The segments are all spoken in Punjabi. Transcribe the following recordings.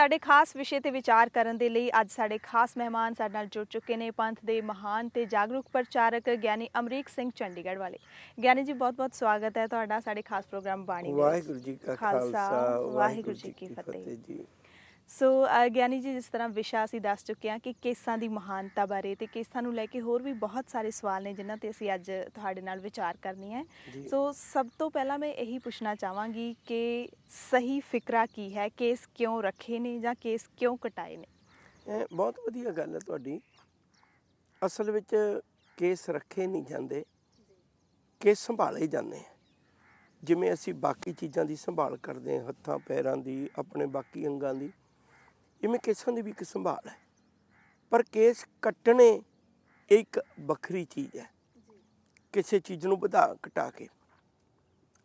ਸਾਡੇ ਖਾਸ ਵਿਸ਼ੇ ਤੇ ਵਿਚਾਰ ਕਰਨ ਦੇ ਲਈ ਅੱਜ ਸਾਡੇ ਖਾਸ ਮਹਿਮਾਨ ਸਾਡੇ ਨਾਲ ਜੁੜ ਚੁੱਕੇ ਨੇ ਪੰਥ ਦੇ ਮਹਾਨ ਤੇ ਜਾਗਰੂਕ ਪ੍ਰਚਾਰਕ ਗਿਆਨੀ ਅਮਰੀਕ ਸਿੰਘ ਚੰਡੀਗੜ੍ਹ ਵਾਲੇ। ਗਿਆਨੀ ਜੀ ਬਹੁਤ-ਬਹੁਤ ਸਵਾਗਤ ਹੈ ਤੁਹਾਡਾ ਸਾਡੇ ਖਾਸ ਪ੍ਰੋਗਰਾਮ ਬਾਣੀ ਵਿੱਚ। ਵਾਹਿਗੁਰੂ ਜੀ ਕਾ ਖਾਲਸਾ ਵਾਹਿਗੁਰੂ ਜੀ ਕੀ ਫਤਿਹ ਜੀ। ਸੋ ਗਿਆਨੀ ਜੀ ਜਿਸ ਤਰ੍ਹਾਂ ਵਿਸ਼ਾ ਅਸੀਂ ਦੱਸ ਚੁੱਕੇ ਹਾਂ ਕਿ ਕੇਸਾਂ ਦੀ ਮਹਾਨਤਾ ਬਾਰੇ ਤੇ ਕੇਸਾਂ ਨੂੰ ਲੈ ਕੇ ਹੋਰ ਵੀ ਬਹੁਤ ਸਾਰੇ ਸਵਾਲ ਨੇ ਜਿਨ੍ਹਾਂ ਤੇ ਅਸੀਂ ਅੱਜ ਤੁਹਾਡੇ ਨਾਲ ਵਿਚਾਰ ਕਰਨੀ ਹੈ। ਸੋ ਸਭ ਤੋਂ ਪਹਿਲਾਂ ਮੈਂ ਇਹੀ ਪੁੱਛਣਾ ਚਾਹਾਂਗੀ ਕਿ ਸਹੀ ਫਿਕਰਾ ਕੀ ਹੈ? ਕੇਸ ਕਿਉਂ ਰੱਖੇ ਨੇ ਜਾਂ ਕੇਸ ਕਿਉਂ ਕਟਾਏ ਨੇ? ਬਹੁਤ ਵਧੀਆ ਗੱਲ ਹੈ ਤੁਹਾਡੀ। ਅਸਲ ਵਿੱਚ ਕੇਸ ਰੱਖੇ ਨਹੀਂ ਜਾਂਦੇ। ਕੇਸ ਸੰਭਾਲੇ ਜਾਂਦੇ ਆ। ਜਿਵੇਂ ਅਸੀਂ ਬਾਕੀ ਚੀਜ਼ਾਂ ਦੀ ਸੰਭਾਲ ਕਰਦੇ ਹਾਂ ਹੱਥਾਂ ਪੈਰਾਂ ਦੀ ਆਪਣੇ ਬਾਕੀ ਅੰਗਾਂ ਦੀ। ਇਵੇਂ ਕੇਸਾਂ ਦੀ ਵੀ ਇੱਕ ਸੰਭਾਲ ਹੈ। ਪਰ ਕੇਸ ਕੱਟਣੇ ਇੱਕ ਵੱਖਰੀ ਚੀਜ਼ ਹੈ। ਕਿਸੇ ਚੀਜ਼ ਨੂੰ ਵਧਾ ਘਟਾ ਕੇ।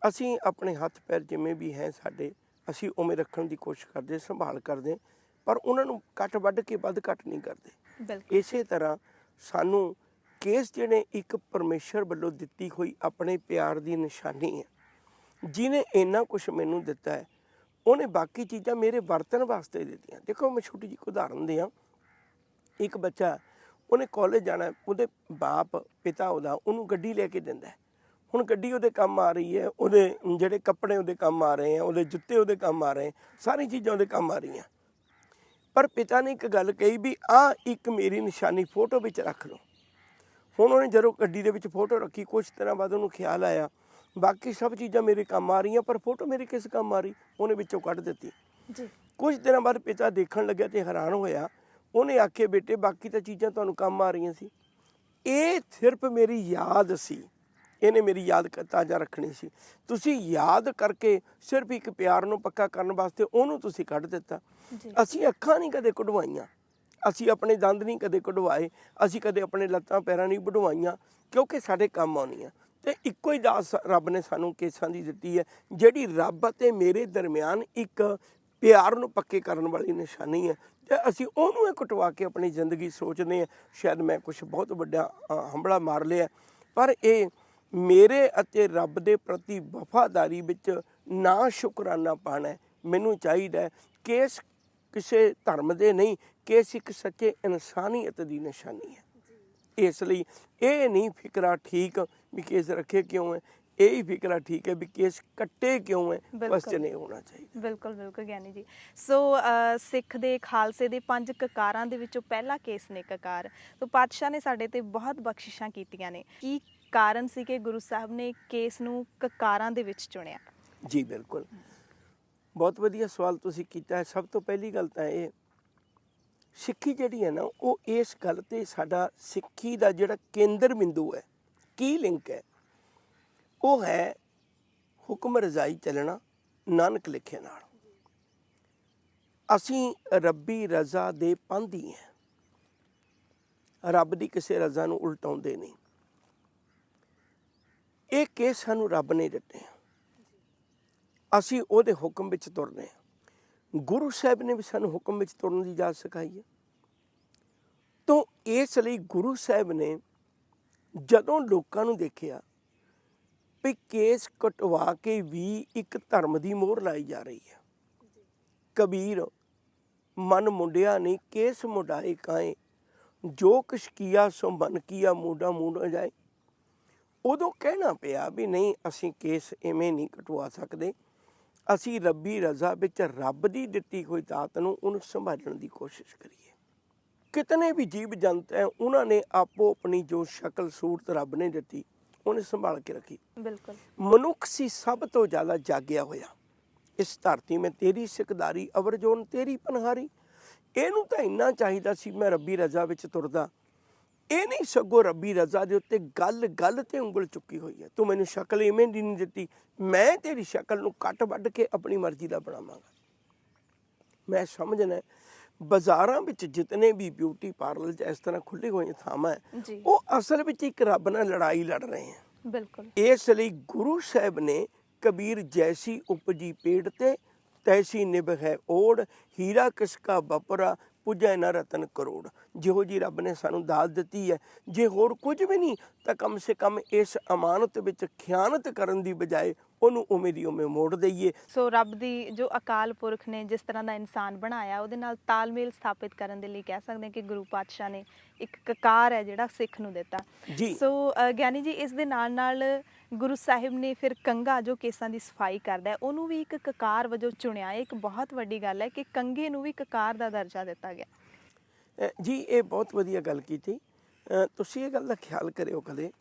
ਅਸੀਂ ਆਪਣੇ ਹੱਥ ਪੈਰ ਜਿਵੇਂ ਵੀ ਹੈ ਸਾਡੇ ਅਸੀਂ ਉਵੇਂ ਰੱਖਣ ਦੀ ਕੋਸ਼ਿਸ਼ ਕਰਦੇ ਸੰਭਾਲ ਕਰਦੇ ਪਰ ਉਹਨਾਂ ਨੂੰ ਕੱਟ ਵੱਢ ਕੇ ਵੱਧ ਘੱਟ ਨਹੀਂ ਕਰਦੇ। ਇਸੇ ਤਰ੍ਹਾਂ ਸਾਨੂੰ ਕੇਸ ਜਿਹੜੇ ਇੱਕ ਪਰਮੇਸ਼ਰ ਵੱਲੋਂ ਦਿੱਤੀ ਹੋਈ ਆਪਣੇ ਪਿਆਰ ਦੀ ਨਿਸ਼ਾਨੀ ਹੈ। ਜਿਨੇ ਇੰਨਾ ਕੁਝ ਮੈਨੂੰ ਦਿੱਤਾ ਹੈ ਉਹਨੇ ਬਾਕੀ ਚੀਜ਼ਾਂ ਮੇਰੇ ਵਰਤਨ ਵਾਸਤੇ ਦਿੱਤੀਆਂ। ਦੇਖੋ ਮੈਂ ਛੋਟੀ ਜਿਹੀ ਉਦਾਹਰਨ ਦਿਆਂ। ਇੱਕ ਬੱਚਾ, ਉਹਨੇ ਕਾਲਜ ਜਾਣਾ, ਉਹਦੇ ਬਾਪ, ਪਿਤਾ ਉਹਦਾ, ਉਹਨੂੰ ਗੱਡੀ ਲੈ ਕੇ ਦਿੰਦਾ ਹੁਣ ਗੱਡੀ ਉਹਦੇ ਕੰਮ ਆ ਰਹੀ ਹੈ, ਉਹਦੇ ਜਿਹੜੇ ਕੱਪੜੇ ਉਹਦੇ ਕੰਮ ਆ ਰਹੇ ਆ ਉਹਦੇ ਜੁੱਤੇ ਉਹਦੇ ਕੰਮ ਆ ਰਹੇ ਸਾਰੀ ਚੀਜ਼ਾਂ ਉਹਦੇ ਕੰਮ ਆ ਰਹੀਆਂ। ਪਰ ਪਿਤਾ ਨੇ ਇੱਕ ਗੱਲ ਕਹੀ ਵੀ ਆ ਇੱਕ ਮੇਰੀ ਨਿਸ਼ਾਨੀ ਫੋਟੋ ਵਿੱਚ ਰੱਖ ਲਓ। ਹੁਣ ਉਹਨੇ ਜਦੋਂ ਗੱਡੀ ਦੇ ਵਿੱਚ ਫੋਟੋ ਰੱਖੀ ਕੁਝ ਦਿਨਾਂ ਬਾਅਦ ਉਹਨੂੰ ਖਿਆਲ ਆਇਆ ਬਾਕੀ ਸਭ ਚੀਜ਼ਾਂ ਮੇਰੇ ਕੰਮ ਆ ਰਹੀਆਂ ਪਰ ਫੋਟੋ ਮੇਰੇ ਕਿਸ ਕੰਮ ਆ ਰਹੀ? ਉਹਨੇ ਵਿੱਚੋਂ ਕੱਢ ਦਿੱਤੀ। ਜੀ। ਕੁਝ ਦਿਨਾਂ ਬਾਅਦ ਪਿਤਾ ਦੇਖਣ ਲੱਗਿਆ ਤੇ ਹੈਰਾਨ ਹੋਇਆ। ਉਹਨੇ ਆਖੇ ਬੇਟੇ ਬਾਕੀ ਤਾਂ ਚੀਜ਼ਾਂ ਤੁਹਾਨੂੰ ਕੰਮ ਆ ਰਹੀਆਂ ਸੀ। ਇਹ ਸਿਰਫ ਮੇਰੀ ਯਾਦ ਸੀ। ਇਹਨੇ ਮੇਰੀ ਯਾਦ ਤਾਜ਼ਾ ਰੱਖਣੀ ਸੀ। ਤੁਸੀਂ ਯਾਦ ਕਰਕੇ ਸਿਰਫ ਇੱਕ ਪਿਆਰ ਨੂੰ ਪੱਕਾ ਕਰਨ ਵਾਸਤੇ ਉਹਨੂੰ ਤੁਸੀਂ ਕੱਢ ਦਿੱਤਾ। ਅਸੀਂ ਅੱਖਾਂ ਨਹੀਂ ਕਦੇ ਕਢਵਾਈਆਂ। ਅਸੀਂ ਆਪਣੇ ਦੰਦ ਨਹੀਂ ਕਦੇ ਕਢਵਾਏ। ਅਸੀਂ ਕਦੇ ਆਪਣੇ ਲੱਤਾਂ ਪੈਰਾਂ ਨਹੀਂ ਵਢਵਾਈਆਂ ਕਿਉਂਕਿ ਸਾਡੇ ਕੰਮ ਆਉਣੀਆਂ। ਤੇ ਇੱਕੋ ਹੀ ਦਾਸ ਰੱਬ ਨੇ ਸਾਨੂੰ ਕੇਸਾਂ ਦੀ ਦਿੱਤੀ ਹੈ ਜਿਹੜੀ ਰੱਬ ਅਤੇ ਮੇਰੇ ਦਰਮਿਆਨ ਇੱਕ ਪਿਆਰ ਨੂੰ ਪੱਕੇ ਕਰਨ ਵਾਲੀ ਨਿਸ਼ਾਨੀ ਹੈ। ਤੇ ਅਸੀਂ ਉਹਨੂੰ ਹੀ ਕਟਵਾ ਕੇ ਆਪਣੀ ਜ਼ਿੰਦਗੀ ਸੋਚਦੇ ਹਾਂ। ਸ਼ਾਇਦ ਮੈਂ ਕੁਝ ਬਹੁਤ ਵੱਡਾ ਅ, ਮਾਰ ਲਿਆ। ਪਰ ਇਹ ਮੇਰੇ ਅਤੇ ਰੱਬ ਦੇ ਪ੍ਰਤੀ ਵਫਾਦਾਰੀ ਵਿੱਚ ਨਾ ਸ਼ੁਕਰਾਨਾ ਪਾਣਾ ਮੈਨੂੰ ਚਾਹੀਦਾ ਕੇਸ ਕਿਸੇ ਧਰਮ ਦੇ ਨਹੀਂ ਕੇਸ ਇੱਕ ਸੱਚੇ ਇਨਸਾਨੀਅਤ ਦੀ ਨਿਸ਼ਾਨੀ ਹੈ। ਇਸ ਲਈ ਇਹ ਨਹੀਂ ਫਿਕਰਾ ਠੀਕ ਵੀ ਕੇਸ ਰੱਖੇ ਕਿਉਂ ਹੈ? ਇਹ ਹੀ ਫਿਕਰਾ ਠੀਕ ਹੈ ਵੀ ਕੇਸ ਕੱਟੇ ਕਿਉਂ ਹੈ? ਬਿਲਕੁਲ। ਨਹੀਂ ਹੋਣਾ ਚਾਹੀਦਾ। ਬਿਲਕੁਲ ਬਿਲਕੁਲ ਗਿਆਨੀ ਜੀ। ਸੋ ਸਿੱਖ ਦੇ ਖਾਲਸੇ ਦੇ ਪੰਜ ਕਕਾਰਾਂ ਦੇ ਵਿੱਚੋਂ ਪਹਿਲਾ ਕੇਸ ਨੇ ਕਕਾਰ। ਸੋ ਪਾਤਸ਼ਾਹ ਨੇ ਸਾਡੇ ਤੇ ਬਹੁਤ ਬਖਸ਼ਿਸ਼ਾਂ ਕੀਤੀਆਂ ਨੇ। ਕੀ ਕਾਰਨ ਸੀ ਕਿ ਗੁਰੂ ਸਾਹਿਬ ਨੇ ਕੇਸ ਨੂੰ ਕਕਾਰਾਂ ਦੇ ਵਿੱਚ ਚੁਣਿਆ? ਜੀ ਬਿਲਕੁਲ। ਬਹੁਤ ਵਧੀਆ ਸਵਾਲ ਤੁਸੀਂ ਕੀਤਾ ਹੈ। ਸਭ ਤੋਂ ਪਹਿਲੀ ਗੱਲ ਤਾਂ ਇਹ ਸਿੱਖੀ ਜਿਹੜੀ ਹੈ ਨਾ ਉਹ ਇਸ ਗੱਲ ਤੇ ਸਾਡਾ ਸਿੱਖੀ ਦਾ ਜਿਹੜਾ ਕੇਂਦਰ ਬਿੰਦੂ ਹੈ। ਕੀ ਲਿੰਕ ਹੈ? ਉਹ ਹੈ ਹੁਕਮ ਰਜ਼ਾਈ ਚੱਲਣਾ, ਨਾਨਕ ਲਿਖੇ ਨਾਲ। ਅਸੀਂ ਰੱਬੀ ਰਜ਼ਾ ਦੇ ਪਾਂਧੀ ਹਾਂ ਰੱਬ ਦੀ ਕਿਸੇ ਰਜ਼ਾ ਨੂੰ ਉਲਟਾਉਂਦੇ ਨਹੀਂ। ਇਹ ਕੇਸ ਸਾਨੂੰ ਰੱਬ ਨੇ ਦਿੱਤੇ ਅਸੀਂ ਉਹਦੇ ਹੁਕਮ ਵਿੱਚ ਤੁਰਨੇ ਹਾਂ ਗੁਰੂ ਸਾਹਿਬ ਨੇ ਵੀ ਸਾਨੂੰ ਹੁਕਮ ਵਿੱਚ ਤੁਰਨ ਦੀ ਜਾਚ ਸਿਖਾਈ ਹੈ। ਤੋਂ ਇਸ ਲਈ ਗੁਰੂ ਸਾਹਿਬ ਨੇ ਜਦੋਂ ਲੋਕਾਂ ਨੂੰ ਦੇਖਿਆ ਵੀ ਕੇਸ ਕਟਵਾ ਕੇ ਵੀ ਇੱਕ ਧਰਮ ਦੀ ਮੋਹਰ ਲਾਈ ਜਾ ਰਹੀ ਹੈ। ਕਬੀਰ ਮਨ ਮੁੰਡਿਆ ਨਹੀਂ ਕੇਸ ਮੁਡਾਏ ਕਾਏ ਜੋ ਕੁਛ ਕੀਆ ਸੋ ਮਨ ਕੀਆ ਮੂਡਾ ਮੂਡ ਜਾਏ। ਉਦੋਂ ਕਹਿਣਾ ਪਿਆ ਵੀ ਨਹੀਂ, ਅਸੀਂ ਕੇਸ ਐਵੇਂ ਨਹੀਂ ਕਟਵਾ ਸਕਦੇ। ਅਸੀਂ ਰੱਬੀ ਰਜ਼ਾ ਵਿੱਚ ਰੱਬ ਦੀ ਦਿੱਤੀ ਹੋਈ ਦਾਤ ਨੂੰ ਉਹਨੂੰ ਸੰਭਾਲਣ ਦੀ ਕੋਸ਼ਿਸ਼ ਕਰੀਏ। ਕਿਤਨੇ ਵੀ ਜੀਵ ਜੰਤ ਹੈ ਉਹਨਾਂ ਨੇ ਆਪੋ ਆਪਣੀ ਜੋ ਸ਼ਕਲ ਸੂਰਤ ਰੱਬ ਨੇ ਦਿੱਤੀ ਉਹਨੇ ਸੰਭਾਲ ਕੇ ਰੱਖੀ। ਬਿਲਕੁਲ। ਮਨੁੱਖ ਸੀ ਸਭ ਤੋਂ ਜ਼ਿਆਦਾ ਜਾਗਿਆ ਹੋਇਆ। ਇਸ ਧਰਤੀ ਮੈਂ ਤੇਰੀ ਸਿਕਦਾਰੀ ਅਵਰ ਜੋਨ ਤੇਰੀ ਪਨਹਾਰੀ। ਇਹਨੂੰ ਤਾਂ ਇੰਨਾ ਚਾਹੀਦਾ ਸੀ ਮੈਂ ਰੱਬੀ ਰਜ਼ਾ ਵਿੱਚ ਤੁਰਦਾ। ਇਹ ਨਹੀਂ ਸਗੋਂ ਰੱਬੀ ਰਜ਼ਾ ਦੇ ਉੱਤੇ ਗੱਲ ਗੱਲ ਤੇ ਉਂਗਲ ਚੁੱਕੀ ਹੋਈ ਹੈ। ਤੂੰ ਮੈਨੂੰ ਸ਼ਕਲ ਇਵੇਂ ਦੀ ਨਹੀਂ ਦਿੱਤੀ। ਮੈਂ ਤੇਰੀ ਸ਼ਕਲ ਨੂੰ ਕੱਟ ਵੱਢ ਕੇ ਆਪਣੀ ਮਰਜ਼ੀ ਦਾ ਬਣਾਵਾਂਗਾ। ਮੈਂ ਸਮਝਣਾ ਬਾਜ਼ਾਰਾਂ ਵਿੱਚ ਜਿਤਨੇ ਵੀ ਬਿਊਟੀ ਪਾਰਲਰ ਇਸ ਤਰ੍ਹਾਂ ਖੁੱਲੇ ਹੋਏ ਥਾਵਾਂ ਹੈ ਉਹ ਅਸਲ ਵਿੱਚ ਇੱਕ ਰੱਬ ਨਾਲ ਲੜਾਈ ਲੜ ਰਹੇ ਹੈ। ਬਿਲਕੁਲ। ਇਸ ਲਈ ਗੁਰੂ ਸਾਹਿਬ ਨੇ ਕਬੀਰ ਜੈਸੀ ਉਪਜੀ ਪੇੜ ਤੇ ਤੈਸੀ ਨਿਭ ਹੈ ਓੜ ਹੀਰਾ ਕਿਸ ਕਾ ਬਪਰਾ ਪੁੱਜੈ ਨ ਰਤਨ ਕਰੋੜ। ਜਿਹੋ ਜੀ ਰੱਬ ਨੇ ਸਾਨੂੰ ਦਾਤ ਦਿੱਤੀ ਹੈ ਜੇ ਹੋਰ ਕੁਝ ਵੀ ਨਹੀਂ ਤਾਂ ਕਮ ਸੇ ਕਮ ਇਸ ਅਮਾਨਤ ਵਿੱਚ ਖਿਆਨਤ ਕਰਨ ਦੀ ਬਜਾਏ ਉਹਨੂੰ ਉਵੇਂ ਦੀ ਉਵੇਂ ਮੋੜ ਦਈਏ। ਸੋ ਰੱਬ ਦੀ ਜੋ ਅਕਾਲ ਪੁਰਖ ਨੇ ਜਿਸ ਤਰ੍ਹਾਂ ਦਾ ਇਨਸਾਨ ਬਣਾਇਆ ਉਹਦੇ ਨਾਲ ਤਾਲਮੇਲ ਸਥਾਪਿਤ ਕਰਨ ਦੇ ਲਈ ਕਹਿ ਸਕਦੇ ਹਾਂ ਕਿ ਗੁਰੂ ਪਾਤਸ਼ਾਹ ਨੇ ਇੱਕ ਕਕਾਰ ਹੈ ਜਿਹੜਾ ਸਿੱਖ ਨੂੰ ਦਿੱਤਾ। ਸੋ ਗਿਆਨੀ ਜੀ ਇਸ ਦੇ ਨਾਲ ਨਾਲ ਗੁਰੂ ਸਾਹਿਬ ਨੇ ਫਿਰ ਕੰਗਾ ਜੋ ਕੇਸਾਂ ਦੀ ਸਫ਼ਾਈ ਕਰਦਾ ਹੈ ਉਹਨੂੰ ਵੀ ਇੱਕ ਕਕਾਰ ਵਜੋਂ ਚੁਣਿਆ। ਇੱਕ ਬਹੁਤ ਵੱਡੀ ਗੱਲ ਹੈ ਕਿ ਕੰਗੇ ਨੂੰ ਵੀ ਕਕਾਰ ਦਾ ਦਰਜਾ ਦਿੱਤਾ ਗਿਆ। ਜੀ ਇਹ ਬਹੁਤ ਵਧੀਆ ਗੱਲ ਕੀਤੀ। ਤੁਸੀਂ ਇਹ ਗੱਲ ਦਾ ਖਿਆਲ ਕਰਿਓ ਕਦੇ।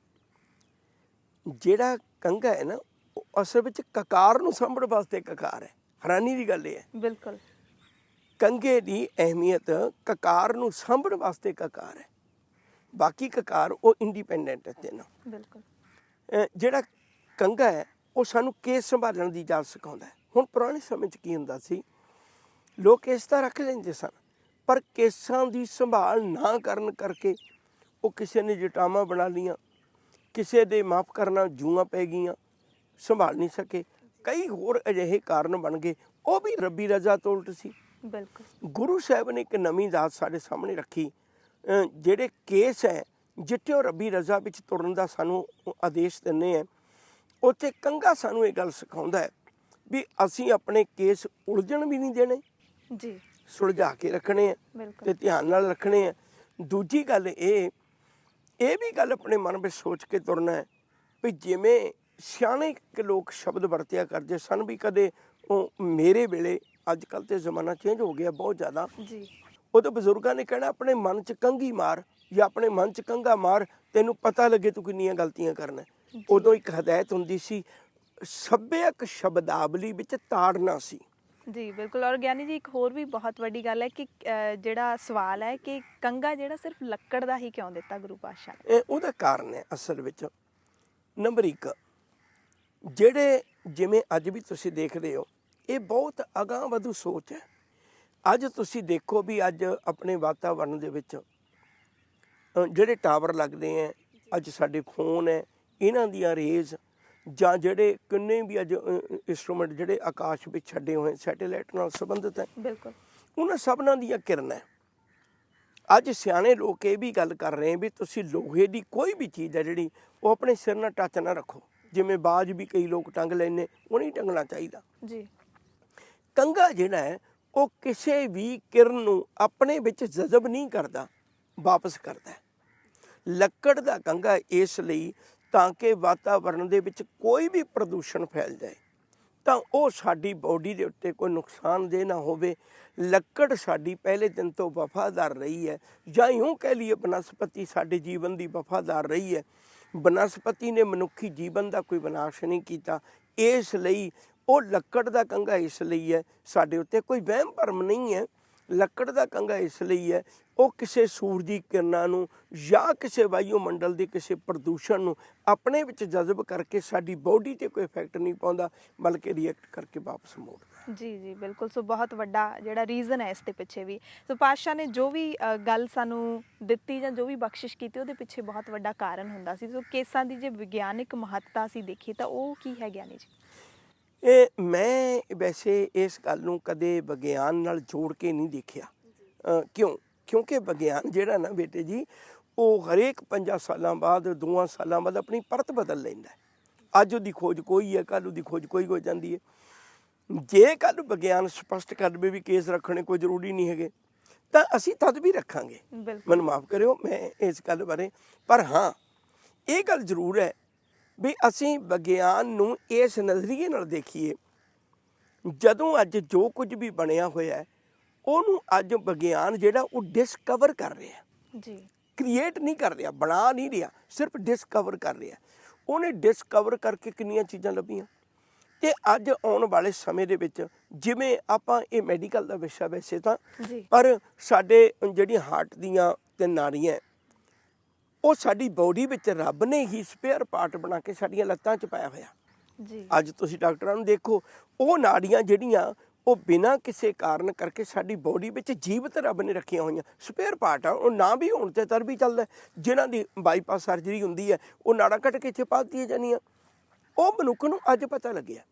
ਜਿਹੜਾ ਕੰਗਾ ਹੈ ਨਾ ਉਹ ਅਸਲ ਵਿੱਚ ਕਕਾਰ ਨੂੰ ਸਾਂਭਣ ਵਾਸਤੇ ਕਕਾਰ ਹੈ। ਹੈਰਾਨੀ ਦੀ ਗੱਲ ਇਹ ਹੈ। ਬਿਲਕੁਲ। ਕੰਗੇ ਦੀ ਅਹਿਮੀਅਤ ਕਕਾਰ ਨੂੰ ਸਾਂਭਣ ਵਾਸਤੇ ਕਕਾਰ ਹੈ। ਬਾਕੀ ਕਕਾਰ ਉਹ ਇੰਡੀਪੈਂਡੈਂਟ ਹੈ ਤਿੰਨ। ਬਿਲਕੁਲ। ਅਹ ਜਿਹੜਾ ਕੰਗਾ ਹੈ ਉਹ ਸਾਨੂੰ ਕੇਸ ਸੰਭਾਲਣ ਦੀ ਜਾਚ ਸਿਖਾਉਂਦਾ ਹੈ। ਹੁਣ ਪੁਰਾਣੇ ਸਮੇਂ 'ਚ ਕੀ ਹੁੰਦਾ ਸੀ? ਲੋਕ ਕੇਸ ਤਾਂ ਰੱਖ ਲੈਂਦੇ ਸਨ ਪਰ ਕੇਸਾਂ ਦੀ ਸੰਭਾਲ ਨਾ ਕਰਨ ਕਰਕੇ ਉਹ ਕਿਸੇ ਨੇ ਜਟਾਵਾਂ ਬਣਾ ਲੀਆਂ ਕਿਸੇ ਦੇ ਮਾਫ ਕਰਨਾ ਜੂਆਂ ਪੈ ਗਈਆਂ ਸੰਭਾਲ ਨਹੀਂ ਸਕੇ। ਕਈ ਹੋਰ ਅਜਿਹੇ ਕਾਰਨ ਬਣ ਗਏ। ਉਹ ਵੀ ਰੱਬੀ ਰਜ਼ਾ ਤੋਂ ਉਲਟ ਸੀ। ਬਿਲਕੁਲ। ਗੁਰੂ ਸਾਹਿਬ ਨੇ ਇੱਕ ਨਵੀਂ ਦਾਤ ਸਾਡੇ ਸਾਹਮਣੇ ਰੱਖੀ ਜਿਹੜੇ ਕੇਸ ਹੈ ਜਿੱਥੇ ਉਹ ਰੱਬੀ ਰਜ਼ਾ ਵਿੱਚ ਤੁਰਨ ਦਾ ਸਾਨੂੰ ਆਦੇਸ਼ ਦਿੰਨੇ ਆ ਉੱਥੇ ਕੰਗਾ ਸਾਨੂੰ ਇਹ ਗੱਲ ਸਿਖਾਉਂਦਾ ਹੈ ਵੀ ਅਸੀਂ ਆਪਣੇ ਕੇਸ ਉਲਝਣ ਵੀ ਨਹੀਂ ਦੇਣੇ। ਜੀ। ਸੁਲਝਾ ਕੇ ਰੱਖਣੇ ਆ ਤੇ ਧਿਆਨ ਨਾਲ ਰੱਖਣੇ ਆ। ਦੂਜੀ ਗੱਲ ਇਹ ਇਹ ਵੀ ਗੱਲ ਆਪਣੇ ਮਨ ਵਿੱਚ ਸੋਚ ਕੇ ਤੁਰਨਾ ਹੈ ਵੀ ਜਿਵੇਂ ਸਿਆਣੇ ਕੁ ਲੋਕ ਸ਼ਬਦ ਵਰਤਿਆ ਕਰਦੇ ਸਨ ਵੀ ਕਦੇ ਉਹ ਮੇਰੇ ਵੇਲੇ ਅੱਜ ਕੱਲ ਤੇ ਜ਼ਮਾਨਾ ਚੇਂਜ ਹੋ ਗਿਆ ਬਹੁਤ ਜ਼ਿਆਦਾ। ਜੀ। ਉਦੋਂ ਬਜ਼ੁਰਗਾਂ ਨੇ ਕਹਿਣਾ ਆਪਣੇ ਮਨ 'ਚ ਕੰਗੀ ਮਾਰ ਜਾਂ ਆਪਣੇ ਮਨ 'ਚ ਕੰਗਾ ਮਾਰ ਤੈਨੂੰ ਪਤਾ ਲੱਗੇ ਤੂੰ ਕਿੰਨੀਆਂ ਗਲਤੀਆਂ ਕਰਨਾ। ਉਦੋਂ ਇੱਕ ਹਦਾਇਤ ਹੁੰਦੀ ਸੀ ਸੱਭਿਅਕ ਸ਼ਬਦਾਵਲੀ ਵਿੱਚ ਤਾੜਨਾ ਸੀ। ਜੀ ਬਿਲਕੁਲ। ਔਰ ਗਿਆਨੀ ਜੀ ਇੱਕ ਹੋਰ ਵੀ ਬਹੁਤ ਵੱਡੀ ਗੱਲ ਹੈ ਕਿ ਜਿਹੜਾ ਸਵਾਲ ਹੈ ਕਿ ਕੰਗਾ ਜਿਹੜਾ ਸਿਰਫ ਲੱਕੜ ਦਾ ਹੀ ਕਿਉਂ ਦਿੱਤਾ ਗੁਰੂ ਪਾਤਸ਼ਾਹ ਨੇ? ਇਹ ਉਹਦਾ ਕਾਰਨ ਹੈ ਅਸਲ ਵਿੱਚ। ਨੰਬਰ 1 ਜਿਹੜੇ ਜਿਵੇਂ ਅੱਜ ਵੀ ਤੁਸੀਂ ਦੇਖ ਰਹੇ ਹੋ ਇਹ ਬਹੁਤ ਅਗਾਂਹ ਵਧੂ ਸੋਚ ਹੈ। ਅੱਜ ਤੁਸੀਂ ਦੇਖੋ ਵੀ ਅੱਜ ਆਪਣੇ ਵਾਤਾਵਰਣ ਦੇ ਵਿੱਚ ਜਿਹੜੇ ਟਾਵਰ ਲੱਗਦੇ ਆ ਅੱਜ ਸਾਡੇ ਫੋਨ ਹੈ ਇਹਨਾਂ ਦੀਆਂ ਰੇਜ਼ ਜਾਂ ਜਿਹੜੇ ਕਿੰਨੇ ਵੀ ਅੱਜ ਇਨਸਟਰੂਮੈਂਟ ਜਿਹੜੇ ਆਕਾਸ਼ ਵਿੱਚ ਛੱਡੇ ਹੋਏ ਸੈਟੇਲਾਈਟ ਨਾਲ ਸੰਬੰਧਿਤ ਹੈ ਬਿਲਕੁਲ। ਉਹਨਾਂ ਸਭਨਾਂ ਦੀਆਂ ਕਿਰਨਾਂ। ਅੱਜ ਸਿਆਣੇ ਲੋਕ ਇਹ ਵੀ ਗੱਲ ਕਰ ਰਹੇ ਵੀ ਤੁਸੀਂ ਲੋਹੇ ਦੀ ਕੋਈ ਵੀ ਚੀਜ਼ ਹੈ ਜਿਹੜੀ ਉਹ ਆਪਣੇ ਸਿਰ ਨਾਲ ਟੱਚ ਨਾ ਰੱਖੋ। ਜਿਵੇਂ ਬਾਜ ਵੀ ਕਈ ਲੋਕ ਟੰਗ ਲੈਂਦੇ ਉਹ ਨਹੀਂ ਟੰਗਣਾ ਚਾਹੀਦਾ। ਜੀ। ਕੰਗਾ ਜਿਹੜਾ ਹੈ ਉਹ ਕਿਸੇ ਵੀ ਕਿਰਨ ਨੂੰ ਆਪਣੇ ਵਿੱਚ ਜਜ਼ਬ ਨਹੀਂ ਕਰਦਾ, ਵਾਪਸ ਕਰਦਾ ਲੱਕੜ ਦਾ ਕੰਗਾ ਇਸ ਲਈ ਤਾਂ ਕਿ ਵਾਤਾਵਰਣ ਦੇ ਵਿੱਚ ਕੋਈ ਵੀ ਪ੍ਰਦੂਸ਼ਣ ਫੈਲ ਜਾਏ। ਤਾਂ ਉਹ ਸਾਡੀ ਬਾਡੀ ਦੇ ਉੱਤੇ ਕੋਈ ਨੁਕਸਾਨਦੇਹ ਨਾ ਹੋਵੇ। ਲੱਕੜ ਸਾਡੀ ਪਹਿਲੇ ਦਿਨ ਤੋਂ ਵਫਾਦਾਰ ਰਹੀ ਹੈ। ਜਾਂ ਇਉਂ ਕਹਿ ਲਈਏ ਬਨਸਪਤੀ ਸਾਡੇ ਜੀਵਨ ਦੀ ਵਫਾਦਾਰ ਰਹੀ ਹੈ। ਬਨਸਪਤੀ ਨੇ ਮਨੁੱਖੀ ਜੀਵਨ ਦਾ ਕੋਈ ਵਿਨਾਸ਼ ਨਹੀਂ ਕੀਤਾ। ਇਸ ਲਈ ਉਹ ਲੱਕੜ ਦਾ ਕੰਗਾ ਇਸ ਲਈ ਹੈ, ਸਾਡੇ ਉੱਤੇ ਕੋਈ ਵਹਿਮ ਭਰਮ ਨਹੀਂ ਹੈ। ਲੱਕੜ ਦਾ ਕੰਗਾ ਇਸ ਲਈ ਹੈ, ਉਹ ਕਿਸੇ ਸੂਰਜੀ ਕਿਰਨਾਂ ਨੂੰ ਜਾਂ ਕਿਸੇ ਵਾਯੂਮੰਡਲ ਦੇ ਕਿਸੇ ਪ੍ਰਦੂਸ਼ਣ ਨੂੰ ਆਪਣੇ ਵਿੱਚ ਜਜ਼ਬ ਕਰਕੇ ਸਾਡੀ ਬਾਡੀ ਤੇ ਕੋਈ ਇਫੈਕਟ ਨਹੀਂ ਪਾਉਂਦਾ, ਬਲਕਿ ਰਿਐਕਟ ਕਰਕੇ ਵਾਪਸ ਮੋੜਦਾ ਜੀ ਜੀ, ਬਿਲਕੁਲ। ਸੋ ਬਹੁਤ ਵੱਡਾ ਜਿਹੜਾ ਰੀਜ਼ਨ ਹੈ ਇਸ ਦੇ ਪਿੱਛੇ ਵੀ। ਸੋ ਪਾਤਸ਼ਾਹ ਨੇ ਜੋ ਵੀ ਗੱਲ ਸਾਨੂੰ ਦਿੱਤੀ ਜਾਂ ਜੋ ਵੀ ਬਖਸ਼ਿਸ਼ ਕੀਤੀ, ਉਹਦੇ ਪਿੱਛੇ ਬਹੁਤ ਵੱਡਾ ਕਾਰਨ ਹੁੰਦਾ ਸੀ। ਸੋ ਕੇਸਾਂ ਦੀ ਜੇ ਵਿਗਿਆਨਿਕ ਮਹੱਤਤਾ ਅਸੀਂ ਦੇਖੀਏ ਤਾਂ ਉਹ ਕੀ ਹੈ ਗਿਆਨੀ ਜੀ? ਇਹ ਮੈਂ ਵੈਸੇ ਇਸ ਗੱਲ ਨੂੰ ਕਦੇ ਵਿਗਿਆਨ ਨਾਲ ਜੋੜ ਕੇ ਨਹੀਂ ਦੇਖਿਆ। ਕਿਉਂ? ਕਿਉਂਕਿ ਵਿਗਿਆਨ ਜਿਹੜਾ ਨਾ ਬੇਟੇ ਜੀ ਉਹ ਹਰੇਕ 5 ਸਾਲਾਂ ਬਾਅਦ 2 ਸਾਲਾਂ ਬਾਅਦ ਆਪਣੀ ਪਰਤ ਬਦਲ ਲੈਂਦਾ। ਅੱਜ ਉਹਦੀ ਖੋਜ ਕੋਈ ਹੈ ਕੱਲ ਉਹਦੀ ਖੋਜ ਕੋਈ ਹੋ ਜਾਂਦੀ ਹੈ। ਜੇ ਕੱਲ ਵਿਗਿਆਨ ਸਪਸ਼ਟ ਕਰ ਦੇਵੇ ਵੀ ਕੇਸ ਰੱਖਣੇ ਕੋਈ ਜ਼ਰੂਰੀ ਨਹੀਂ ਹੈਗੇ ਤਾਂ ਅਸੀਂ ਤਦ ਵੀ ਰੱਖਾਂਗੇ। ਮੈਨੂੰ ਮਾਫ ਕਰਿਓ ਮੈਂ ਇਸ ਗੱਲ ਬਾਰੇ ਪਰ ਹਾਂ ਇਹ ਗੱਲ ਜ਼ਰੂਰ ਹੈ ਵੀ ਅਸੀਂ ਵਿਗਿਆਨ ਨੂੰ ਇਸ ਨਜ਼ਰੀਏ ਨਾਲ ਦੇਖੀਏ ਜਦੋਂ ਅੱਜ ਜੋ ਕੁਝ ਵੀ ਬਣਿਆ ਹੋਇਆ ਹੈ ਉਹਨੂੰ ਅੱਜ ਵਿਗਿਆਨ ਜਿਹੜਾ ਉਹ ਡਿਸਕਵਰ ਕਰ ਰਿਹਾ। ਹੈ ਜੀ। ਕ੍ਰੀਏਟ ਨਹੀਂ ਕਰ ਰਿਹਾ ਬਣਾ ਨਹੀਂ ਰਿਹਾ ਸਿਰਫ ਡਿਸਕਵਰ ਕਰ ਰਿਹਾ। ਉਹਨੇ ਡਿਸਕਵਰ ਕਰਕੇ ਕਿੰਨੀਆਂ ਚੀਜ਼ਾਂ ਲੱਭੀਆਂ। ਤੇ ਅੱਜ ਆਉਣ ਵਾਲੇ ਸਮੇਂ ਦੇ ਵਿੱਚ ਜਿਵੇਂ ਆਪਾਂ ਇਹ ਮੈਡੀਕਲ ਦਾ ਵਿਸ਼ਾ ਵੈਸੇ ਤਾਂ ਪਰ ਸਾਡੇ ਜਿਹੜੀਆਂ ਹਾਰਟ ਦੀਆਂ ਤੇ ਨਾੜੀਆਂ ਉਹ ਸਾਡੀ ਬਾਡੀ ਵਿੱਚ ਰੱਬ ਨੇ ਹੀ ਸਪੇਅਰ ਪਾਰਟ ਬਣਾ ਕੇ ਸਾਡੀਆਂ ਲੱਤਾਂ 'ਚ ਪਾਇਆ ਹੋਇਆ। ਜੀ। ਅੱਜ ਤੁਸੀਂ ਡਾਕਟਰਾਂ ਨੂੰ ਦੇਖੋ ਉਹ ਨਾੜੀਆਂ ਜਿਹੜੀਆਂ ਉਹ ਬਿਨਾਂ ਕਿਸੇ ਕਾਰਨ ਕਰਕੇ ਸਾਡੀ ਬਾਡੀ ਵਿੱਚ ਜੀਵਤ ਰੱਬ ਨੇ ਰੱਖੀਆਂ ਹੋਈਆਂ। ਸਪੇਅਰ ਪਾਰਟ ਆ ਉਹ ਨਾ ਵੀ ਹੋਣ ਤੇ ਤਰ ਵੀ ਚੱਲਦਾ। ਜਿਨ੍ਹਾਂ ਦੀ ਬਾਈਪਾਸ ਸਰਜਰੀ ਹੁੰਦੀ ਹੈ ਉਹ ਨਾੜਾਂ ਕੱਟ ਕੇ ਇੱਥੇ ਪਾ ਦਿੱਤੀਆਂ ਜਾਂਦੀਆਂ। ਉਹ ਮਨੁੱਖ ਨੂੰ ਅੱਜ ਪਤਾ ਲੱਗਿਆ।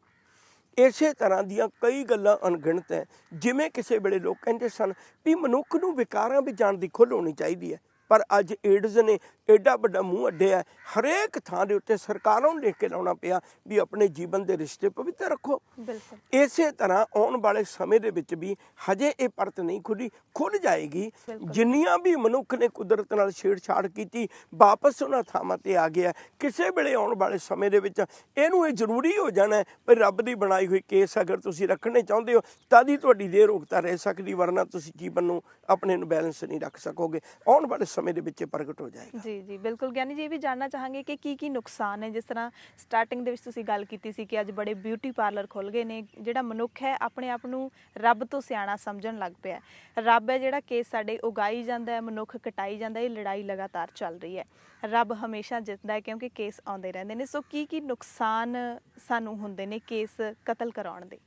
ਇਸੇ ਤਰ੍ਹਾਂ ਦੀਆਂ ਕਈ ਗੱਲਾਂ ਅਣਗਿਣਤ ਹੈ। ਜਿਵੇਂ ਕਿਸੇ ਵੇਲੇ ਲੋਕ ਕਹਿੰਦੇ ਸਨ ਵੀ ਮਨੁੱਖ ਨੂੰ ਵਿਕਾਰਾਂ ਵਿੱਚ ਜਾਣ ਦੀ ਖੁੱਲ੍ਹ ਹੋਣੀ ਚਾਹੀਦੀ ਹੈ। ਪਰ ਅੱਜ ਏਡਜ਼ ਨੇ ਐਡਾ ਵੱਡਾ ਮੂੰਹ ਅੱਡਿਆ। ਹਰੇਕ ਥਾਂ ਦੇ ਉੱਤੇ ਸਰਕਾਰਾਂ ਨੂੰ ਲਿਖ ਕੇ ਲਾਉਣਾ ਪਿਆ ਵੀ ਆਪਣੇ ਜੀਵਨ ਦੇ ਰਿਸ਼ਤੇ ਪਵਿੱਤਰ ਰੱਖੋ। ਬਿਲਕੁਲ। ਇਸੇ ਤਰ੍ਹਾਂ ਆਉਣ ਵਾਲੇ ਸਮੇਂ ਦੇ ਵਿੱਚ ਵੀ ਹਜੇ ਇਹ ਪਰਤ ਨਹੀਂ ਖੁੱਲੀ ਖੁੱਲ ਜਾਏਗੀ। ਜਿੰਨੀਆਂ ਵੀ ਮਨੁੱਖ ਨੇ ਕੁਦਰਤ ਨਾਲ ਛੇੜਛਾੜ ਕੀਤੀ ਵਾਪਸ ਉਹਨਾਂ ਥਾਵਾਂ ਤੇ ਆ ਗਿਆ। ਕਿਸੇ ਵੇਲੇ ਆਉਣ ਵਾਲੇ ਸਮੇਂ ਦੇ ਵਿੱਚ ਇਹਨੂੰ ਇਹ ਜ਼ਰੂਰੀ ਹੋ ਜਾਣਾ ਹੈ ਵੀ ਰੱਬ ਦੀ ਬਣਾਈ ਹੋਈ ਕੇਸ ਅਗਰ ਤੁਸੀਂ ਰੱਖਣੇ ਚਾਹੁੰਦੇ ਹੋ ਤਾਂ ਹੀ ਤੁਹਾਡੀ ਦੇਰ ਰੋਕਤਾ ਰਹਿ ਸਕਦੀ ਵਰਨਾ ਤੁਸੀਂ ਜੀਵਨ ਨੂੰ ਆਪਣੇ ਨੂੰ ਬੈਲੈਂਸ ਨਹੀਂ ਰੱਖ ਸਕੋਗੇ। ਆਉਣ ਵਾਲੇ ਸਮੇਂ ਦੇ ਵਿੱਚ ਪ੍ਰਗਟ ਹੋ ਜਾਏਗਾ। ਜੀ ਜੀ ਬਿਲਕੁਲ। ਗਿਆਨੀ ਜੀ ਇਹ ਵੀ ਜਾਨਣਾ ਚਾਹਾਂਗੇ ਕਿ ਕੀ ਕੀ ਨੁਕਸਾਨ ਹੈ ਜਿਸ ਤਰ੍ਹਾਂ ਸਟਾਰਟਿੰਗ ਦੇ ਵਿੱਚ ਤੁਸੀਂ ਗੱਲ ਕੀਤੀ ਸੀ ਕਿ ਅੱਜ ਬੜੇ ਬਿਊਟੀ ਪਾਰਲਰ ਖੁੱਲ ਗਏ ਨੇ ਜਿਹੜਾ ਮਨੁੱਖ ਹੈ ਆਪਣੇ ਆਪ ਨੂੰ ਰੱਬ ਤੋਂ ਸਿਆਣਾ ਸਮਝਣ ਲੱਗ ਪਿਆ। ਰੱਬ ਹੈ ਜਿਹੜਾ ਕੇਸ ਸਾਡੇ ਉਗਾਈ ਜਾਂਦਾ ਹੈ ਮਨੁੱਖ ਕਟਾਈ ਜਾਂਦਾ ਇਹ ਲੜਾਈ ਲਗਾਤਾਰ ਚੱਲ ਰਹੀ ਹੈ। ਰੱਬ ਹਮੇਸ਼ਾ ਜਿੱਤਦਾ ਹੈ ਕਿਉਂਕਿ ਕੇਸ ਆਉਂਦੇ ਰਹਿੰਦੇ ਨੇ। ਸੋ ਕੀ ਕੀ ਨੁਕਸਾਨ ਸਾਨੂੰ ਹੁੰਦੇ ਨੇ ਕੇਸ ਕਤਲ ਕਰਾਉਣ ਦੇ?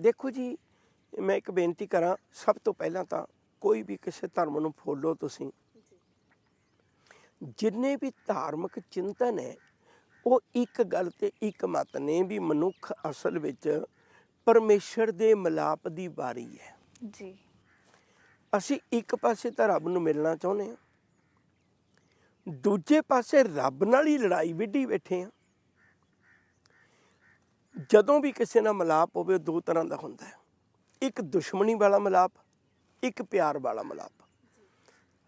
ਦੇਖੋ ਜੀ ਮੈਂ ਇੱਕ ਬੇਨਤੀ ਕਰਾਂ ਸਭ ਤੋਂ ਪਹਿਲਾਂ ਤਾਂ ਕੋਈ ਵੀ ਕਿਸੇ ਧਰਮ ਨੂੰ ਫੋਲੋ ਤੁਸੀਂ ਜਿੰਨੇ ਵੀ ਧਾਰਮਿਕ ਚਿੰਤਨ ਹੈ ਉਹ ਇੱਕ ਗੱਲ ਤੇ ਇੱਕ ਮਤ ਨੇ ਵੀ ਮਨੁੱਖ ਅਸਲ ਵਿੱਚ ਪਰਮੇਸ਼ਰ ਦੇ ਮਿਲਾਪ ਦੀ ਵਾਰੀ ਹੈ। ਜੀ। ਅਸੀਂ ਇੱਕ ਪਾਸੇ ਤਾਂ ਰੱਬ ਨੂੰ ਮਿਲਣਾ ਚਾਹੁੰਦੇ ਹਾਂ ਦੂਜੇ ਪਾਸੇ ਰੱਬ ਨਾਲ ਹੀ ਲੜਾਈ ਵਿੱਢੀ ਬੈਠੇ ਹਾਂ। ਜਦੋਂ ਵੀ ਕਿਸੇ ਨਾਲ ਮਿਲਾਪ ਹੋਵੇ ਦੋ ਤਰ੍ਹਾਂ ਦਾ ਹੁੰਦਾ ਹੈ। ਇੱਕ ਦੁਸ਼ਮਣੀ ਵਾਲਾ ਮਿਲਾਪ ਇੱਕ ਪਿਆਰ ਵਾਲਾ ਮਿਲਾਪ।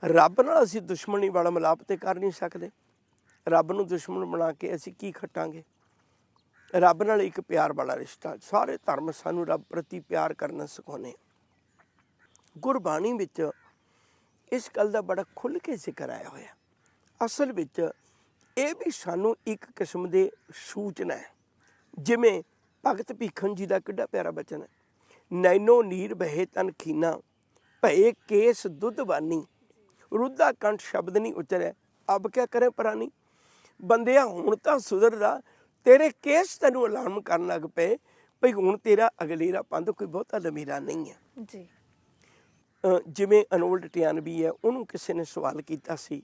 ਰੱਬ ਨਾਲ ਅਸੀਂ ਦੁਸ਼ਮਣੀ ਵਾਲਾ ਮਿਲਾਪ ਤੇ ਕਰ ਨਹੀਂ ਸਕਦੇ। ਰੱਬ ਨੂੰ ਦੁਸ਼ਮਣ ਬਣਾ ਕੇ ਅਸੀਂ ਕੀ ਖੱਟਾਂਗੇ? ਰੱਬ ਨਾਲ ਇੱਕ ਪਿਆਰ ਵਾਲਾ ਰਿਸ਼ਤਾ। ਸਾਰੇ ਧਰਮ ਸਾਨੂੰ ਰੱਬ ਪ੍ਰਤੀ ਪਿਆਰ ਕਰਨਾ ਸਿਖਾਉਂਦੇ ਆ। ਗੁਰਬਾਣੀ ਵਿੱਚ ਇਸ ਗੱਲ ਦਾ ਬੜਾ ਖੁੱਲ੍ਹ ਕੇ ਜ਼ਿਕਰ ਆਇਆ ਹੋਇਆ। ਅਸਲ ਵਿੱਚ ਇਹ ਵੀ ਸਾਨੂੰ ਇੱਕ ਕਿਸਮ ਦੇ ਸੂਚਨਾ ਹੈ। ਜਿਵੇਂ ਭਗਤ ਭੀਖਣ ਜੀ ਦਾ ਕਿੱਡਾ ਪਿਆਰਾ ਬਚਨ ਹੈ। ਨੈਨੋ ਨੀਰ ਬਹਿ ਤਨ ਖੀਨਾ, ਭਏ ਕੇਸ ਦੁੱਧ ਬਾਨੀ। ਰੁੱਧਾ ਕੰਠ ਸ਼ਬਦ ਨਹੀਂ ਉਚਰਿਆ। ਅਬ ਕਿਆ ਕਰੇ ਪ੍ਰਾਨੀ? ਬੰਦਿਆ ਹੁਣ ਤਾਂ ਸੁਧਰਦਾ। ਤੇਰੇ ਕੇਸ ਤੈਨੂੰ ਅਲਾਰਮ ਕਰਨ ਲੱਗ ਪਏ ਭਈ ਹੁਣ ਤੇਰਾ ਅਗਲੇਰਾ ਪੰਧ ਕੋਈ ਬਹੁਤਾ ਲਮੀਰਾ ਨਹੀਂ ਹੈ। ਜੀ। ਜਿਵੇਂ ਅਨੋਲਡ ਟਿਆਨਬੀ ਹੈ ਉਹਨੂੰ ਕਿਸੇ ਨੇ ਸਵਾਲ ਕੀਤਾ ਸੀ